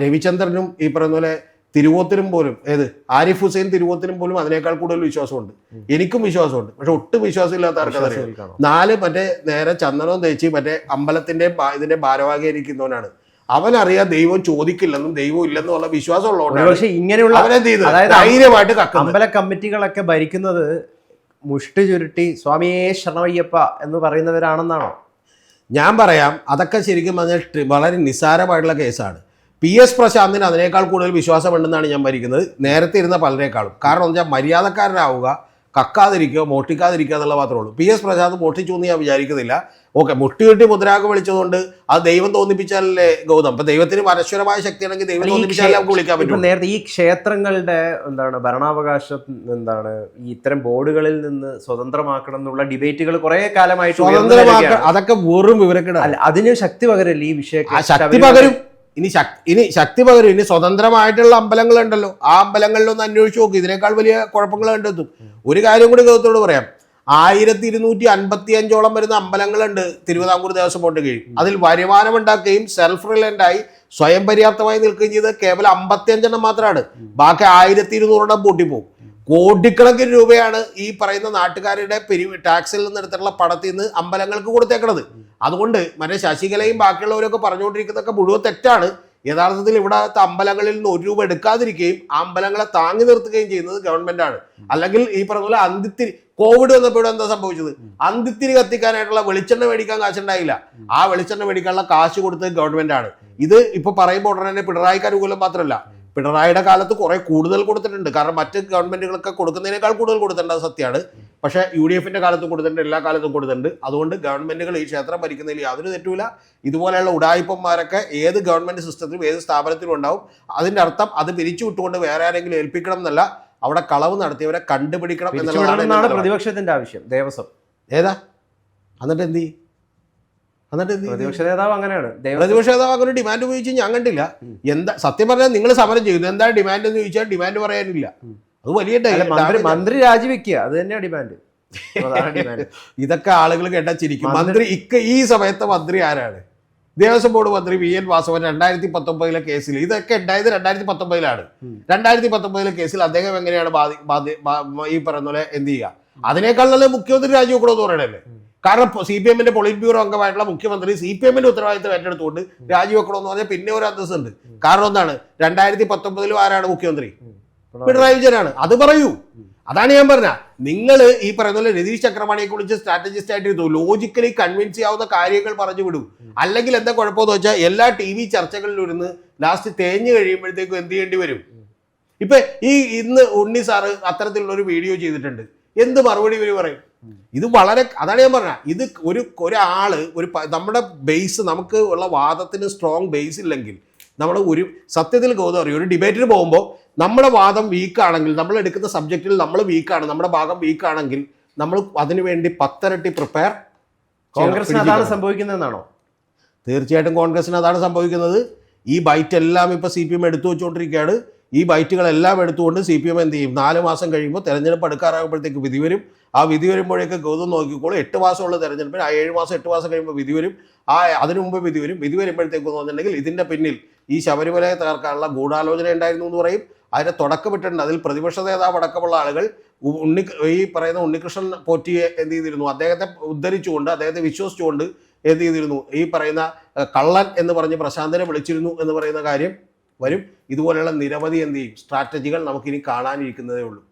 രവിചന്ദ്രനും ഈ പറയുന്ന പോലെ തിരുവോത്തിനും പോലും ഏത് ആരിഫ് ഹുസൈൻ തിരുവോത്തിനും പോലും അതിനേക്കാൾ കൂടുതൽ വിശ്വാസമുണ്ട്. എനിക്കും വിശ്വാസമുണ്ട്. പക്ഷെ ഒട്ടും വിശ്വാസമില്ലാത്ത ഇല്ലാത്ത വിശ്വാസികൾക്കാണോ? നാല് മറ്റേ നേരെ ചന്ദനവും തേച്ച് മറ്റേ അമ്പലത്തിന്റെ ഇതിന്റെ ഭാരവാഹി ഇരിക്കുന്നവനാണ്. അവനറിയാം ദൈവം ചോദിക്കില്ലെന്നും ദൈവം ഇല്ലെന്നും ഉള്ള വിശ്വാസം ഉള്ളതുകൊണ്ട് പക്ഷെ ഇങ്ങനെയുള്ള ധൈര്യമായിട്ട് അമ്പല കമ്മിറ്റികളൊക്കെ ഭരിക്കുന്നത് മുഷ്ടി ചുരുട്ടി സ്വാമിയേ ശരണമയ്യപ്പ എന്ന് പറയുന്നവരാണെന്നാണോ? ഞാൻ പറയാം അതൊക്കെ ശരിക്കും പറഞ്ഞാൽ വളരെ നിസ്സാരമായിട്ടുള്ള കേസാണ്. പി എസ് പ്രശാന്തിന് അതിനേക്കാൾ കൂടുതൽ വിശ്വാസമുണ്ടെന്നാണ് ഞാൻ ഭരിക്കുന്നത്. നേരത്തെ ഇരുന്ന പലരേക്കാളും. കാരണം എന്ന് വെച്ചാൽ മര്യാദക്കാരനാവുക കക്കാതിരിക്കുക മോട്ടിക്കാതിരിക്കുക എന്നുള്ള മാത്രമേ ഉള്ളൂ. പി എസ് പ്രശാന്ത് മോഷ്ടിച്ചു എന്ന് ഞാൻ വിചാരിക്കുന്നില്ല. ഓക്കെ മുട്ടി കെട്ടി മുദ്രാക്ക് വിളിച്ചതുകൊണ്ട് അത് ദൈവം തോന്നിപ്പിച്ചാലല്ലേ ഗൗതം? അപ്പൊ ദൈവത്തിന് പരശ്വരമായ ശക്തിയാണെങ്കിൽ ദൈവം തോന്നിപ്പിച്ചാലേ നമുക്ക് വിളിക്കാൻ പറ്റും നേരത്തെ ഈ ക്ഷേത്രങ്ങളുടെ എന്താണ് ഭരണാവകാശം എന്താണ് ഈ ഇത്തരം ബോർഡുകളിൽ നിന്ന് സ്വതന്ത്രമാക്കണം എന്നുള്ള ഡിബേറ്റുകൾ കുറെ കാലമായിട്ട് അതൊക്കെ വെറും വിവരക്കെടാണ്. അതിന് ശക്തി പകരല്ലേ ഈ വിഷയം ശക്തി പകരും. ഇനി ശക്തി ഇനി ശക്തി പകരും. ഇനി സ്വതന്ത്രമായിട്ടുള്ള അമ്പലങ്ങളുണ്ടല്ലോ. ആ അമ്പലങ്ങളിലൊന്ന് അന്വേഷിച്ച് നോക്കി. ഇതിനേക്കാൾ വലിയ കുഴപ്പങ്ങൾ കണ്ടെത്തും ഒരു കാര്യം കൂടി ഗൗത്തോട് പറയാം. ആയിരത്തി ഇരുന്നൂറ്റി അൻപത്തി അഞ്ചോളം വരുന്ന അമ്പലങ്ങളുണ്ട് തിരുവിതാംകൂർ ദേവസ്വം ബോർഡ് കീഴിൽ. അതിൽ വരുമാനം ഉണ്ടാക്കുകയും സെൽഫ് റിലയന്റ് ആയി സ്വയം പര്യാപ്തമായി നിൽക്കുകയും ചെയ്ത് കേവലം അമ്പത്തി അഞ്ചെണ്ണം മാത്രമാണ്. ബാക്കി ആയിരത്തി ഇരുന്നൂറെണ്ണം പൂട്ടിപ്പോകും. കോടിക്കണക്കിന് രൂപയാണ് ഈ പറയുന്ന നാട്ടുകാരുടെ പെരി ടാക്സിൽ നിന്ന് എടുത്തിട്ടുള്ള പണത്തിൽ നിന്ന് അമ്പലങ്ങൾക്ക് കൊടുത്തേക്കണത്. അതുകൊണ്ട് മറ്റേ ശശികലയും ബാക്കിയുള്ളവരൊക്കെ പറഞ്ഞുകൊണ്ടിരിക്കുന്നതൊക്കെ മുഴുവൻ തെറ്റാണ്. യഥാർത്ഥത്തിൽ ഇവിടത്തെ അമ്പലങ്ങളിൽ നിന്ന് ഒരു രൂപ എടുക്കാതിരിക്കുകയും അമ്പലങ്ങളെ താങ്ങി നിർത്തുകയും ചെയ്യുന്നത് ഗവൺമെന്റ് ആണ്. അല്ലെങ്കിൽ ഈ പറഞ്ഞ പോലെ അന്തിത്തിരി കോവിഡ് വന്നപ്പോൾ എന്താ സംഭവിച്ചത്? അന്തിത്തിരി കത്തിക്കാനായിട്ടുള്ള വെളിച്ചെണ്ണ മേടിക്കാൻ കാശുണ്ടായില്ല. ആ വെളിച്ചെണ്ണ മേടിക്കാനുള്ള കാശ് കൊടുത്തത് ഗവൺമെന്റ് ആണ്. ഇത് ഇപ്പൊ പറയുമ്പോൾ ഉടനെ പിണറായിക്ക് അനുകൂലം മാത്രമല്ല പിണറായിയുടെ കാലത്ത് കുറെ കൂടുതൽ കൊടുത്തിട്ടുണ്ട്. കാരണം മറ്റ് ഗവൺമെന്റുകളൊക്കെ കൊടുക്കുന്നതിനേക്കാൾ കൂടുതൽ കൊടുത്തിട്ടുണ്ട് അത് സത്യമാണ്. പക്ഷേ യു ഡി എഫിന്റെ കാലത്തും കൊടുത്തിട്ടുണ്ട് എല്ലാ കാലത്തും കൊടുത്തിട്ടുണ്ട്. അതുകൊണ്ട് ഗവൺമെന്റുകൾ ഈ ക്ഷേത്രം ഭരിക്കുന്നതിൽ യാതൊരു തെറ്റുമില്ല. ഇതുപോലെയുള്ള ഉടായ്പന്മാരൊക്കെ ഏത് ഗവൺമെന്റ് സിസ്റ്റത്തിലും ഏത് സ്ഥാപനത്തിലും ഉണ്ടാവും. അതിന്റെ അർത്ഥം അത് പിരിച്ചു വിട്ടുകൊണ്ട് വേറെ ആരെങ്കിലും ഏൽപ്പിക്കണം എന്നല്ല. അവിടെ കളവ് നടത്തിയവരെ കണ്ടുപിടിക്കണം എന്നുള്ളതാണ്. പ്രതിപക്ഷത്തിന്റെ ആവശ്യം. ദേവസ്വം. ഏതാ? എന്നിട്ട് എന്ത് ചെയ്യും? എന്നിട്ട് പ്രതിപക്ഷ നേതാവ് അങ്ങനെയാണ്. പ്രതിപക്ഷ നേതാവ് അങ്ങനെ ഡിമാൻഡ് ഉപയോഗിച്ച് ഞാൻ കണ്ടില്ല. എന്താ സത്യം പറഞ്ഞാൽ നിങ്ങൾ സമരം ചെയ്യുന്നു. എന്താ ഡിമാൻഡ് എന്ന് ചോദിച്ചാൽ ഡിമാൻഡ് പറയാനില്ല. അത് വലിയ മന്ത്രി രാജിവെക്കുക. അത് തന്നെയാണ് ഡിമാൻഡ് ഇതൊക്കെ ആളുകൾ കേട്ടാ ചിരിക്കും മന്ത്രി- ഇക്ക ഈ സമയത്തെ മന്ത്രി ആരാണ്? ദേവസ്വം ബോർഡ് മന്ത്രി വി എൻ വാസവൻ രണ്ടായിരത്തി പത്തൊമ്പതിലെ കേസിൽ. ഇതൊക്കെ ഉണ്ടായത് രണ്ടായിരത്തി പത്തൊമ്പതിലാണ്. രണ്ടായിരത്തി പത്തൊമ്പതിലെ കേസിൽ അദ്ദേഹം എങ്ങനെയാണ് ബാധി ബാധി ബാ- ഈ പറയുന്ന പോലെ എന്ത് ചെയ്യുക? അതിനേക്കാൾ നല്ല മുഖ്യമന്ത്രി രാജിവെക്കണമെന്ന് പറയണല്ലേ കാരണം സി പി എമ്മിന്റെ പൊളിറ്റ് ബ്യൂറോ അംഗമായിട്ടുള്ള മുഖ്യമന്ത്രി സി പി എമ്മിന്റെ ഉത്തരവാദിത്തം ഏറ്റെടുത്തുകൊണ്ട് രാജിവെക്കണമെന്ന് പറഞ്ഞാൽ പിന്നെ ഒരു അന്തസ്സുണ്ട്. കാരണം എന്താണ്? രണ്ടായിരത്തി പത്തൊമ്പതിലും ആരാണ് മുഖ്യമന്ത്രി? പിണറായി വിജയനാണ്. അത് പറയൂ. അതാണ് ഞാൻ പറഞ്ഞ. നിങ്ങൾ ഈ പറയുന്ന പോലെ രതീഷ് ചക്രമാണിയെ കുറിച്ച് സ്ട്രാറ്റജിസ്റ്റ് ആയിട്ട് ഇരുന്നു ലോജിക്കലി കൺവിൻസ് ചെയ്യാവുന്ന കാര്യങ്ങൾ പറഞ്ഞു വിടൂ. അല്ലെങ്കിൽ എന്താ കുഴപ്പമെന്ന് വെച്ചാൽ എല്ലാ ടി വി ചർച്ചകളിലും ഇരുന്ന് ലാസ്റ്റ് തേഞ്ഞു കഴിയുമ്പോഴത്തേക്കും എന്ത് ചെയ്യേണ്ടി വരും? ഇപ്പൊ ഈ ഇന്ന് ഉണ്ണി സാറ് അത്തരത്തിലുള്ള ഒരു വീഡിയോ ചെയ്തിട്ടുണ്ട്. എന്ത് മറുപടി ഇവർ പറയും? ഇത് വളരെ അതാണ് ഞാൻ പറഞ്ഞ. ഇത് ഒരു ഒരാൾ ഒരു നമ്മുടെ ബേസ് നമുക്ക് ഉള്ള വാദത്തിന് സ്ട്രോങ് ബേസ് ഇല്ലെങ്കിൽ നമ്മൾ ഒരു സത്യത്തിൽ ഗൗതം അറിയും? ഒരു ഡിബേറ്റിന് പോകുമ്പോൾ നമ്മുടെ വാദം വീക്കാണെങ്കിൽ നമ്മൾ എടുക്കുന്ന സബ്ജക്റ്റിൽ നമ്മൾ വീക്കാണ് നമ്മുടെ ഭാഗം വീക്കാണെങ്കിൽ നമ്മൾ അതിനുവേണ്ടി പത്തരട്ടി പ്രിപ്പയർ കോൺഗ്രസിന് അതാണ് സംഭവിക്കുന്നതെന്നാണോ? തീർച്ചയായിട്ടും കോൺഗ്രസിന് അതാണ് സംഭവിക്കുന്നത്. ഈ ബൈറ്റ് എല്ലാം ഇപ്പോൾ സി പി എം എടുത്തു വെച്ചുകൊണ്ടിരിക്കുകയാണ് ഈ ബൈറ്റുകളെല്ലാം എടുത്തുകൊണ്ട് സി പി എം എന്ത് ചെയ്യും? നാല് മാസം കഴിയുമ്പോൾ തെരഞ്ഞെടുപ്പ് അടുക്കാറാകുമ്പോഴത്തേക്ക് വിധി വരും. ആ വിധി വരുമ്പോഴേക്ക് ഗൗതം നോക്കിക്കോളും. എട്ട് മാസമുള്ള തെരഞ്ഞെടുപ്പിന് ആ ഏഴ് മാസം എട്ട് മാസം കഴിയുമ്പോൾ വിധി വരും. ആ അതിനു മുമ്പ് വിധി വരും. വിധി വരുമ്പോഴത്തേക്കെന്ന് പറഞ്ഞിട്ടുണ്ടെങ്കിൽ ഇതിന്റെ പിന്നിൽ ഈ ശബരിമലയെ തകർക്കാനുള്ള ഗൂഢാലോചന ഉണ്ടായിരുന്നു എന്ന് പറയും. അതിന്റെ തുടക്കമിട്ടുണ്ട് അതിൽ പ്രതിപക്ഷ നേതാവ് അടക്കമുള്ള ആളുകൾ ഉണ്ണി ഈ പറയുന്ന ഉണ്ണികൃഷ്ണൻ പോറ്റിയെ എന്ത് ചെയ്തിരുന്നു? അദ്ദേഹത്തെ ഉദ്ധരിച്ചുകൊണ്ട് അദ്ദേഹത്തെ വിശ്വസിച്ചുകൊണ്ട് എന്ത് ചെയ്തിരുന്നു? ഈ പറയുന്ന കള്ളൻ എന്ന് പറഞ്ഞ് പ്രശാന്തനെ വിളിച്ചിരുന്നു എന്ന് പറയുന്ന കാര്യം വരും. ഇതുപോലെയുള്ള നിരവധി എന്ത് ചെയ്യും? സ്ട്രാറ്റജികൾ നമുക്കിനി കാണാനിരിക്കുന്നതേ ഉള്ളൂ.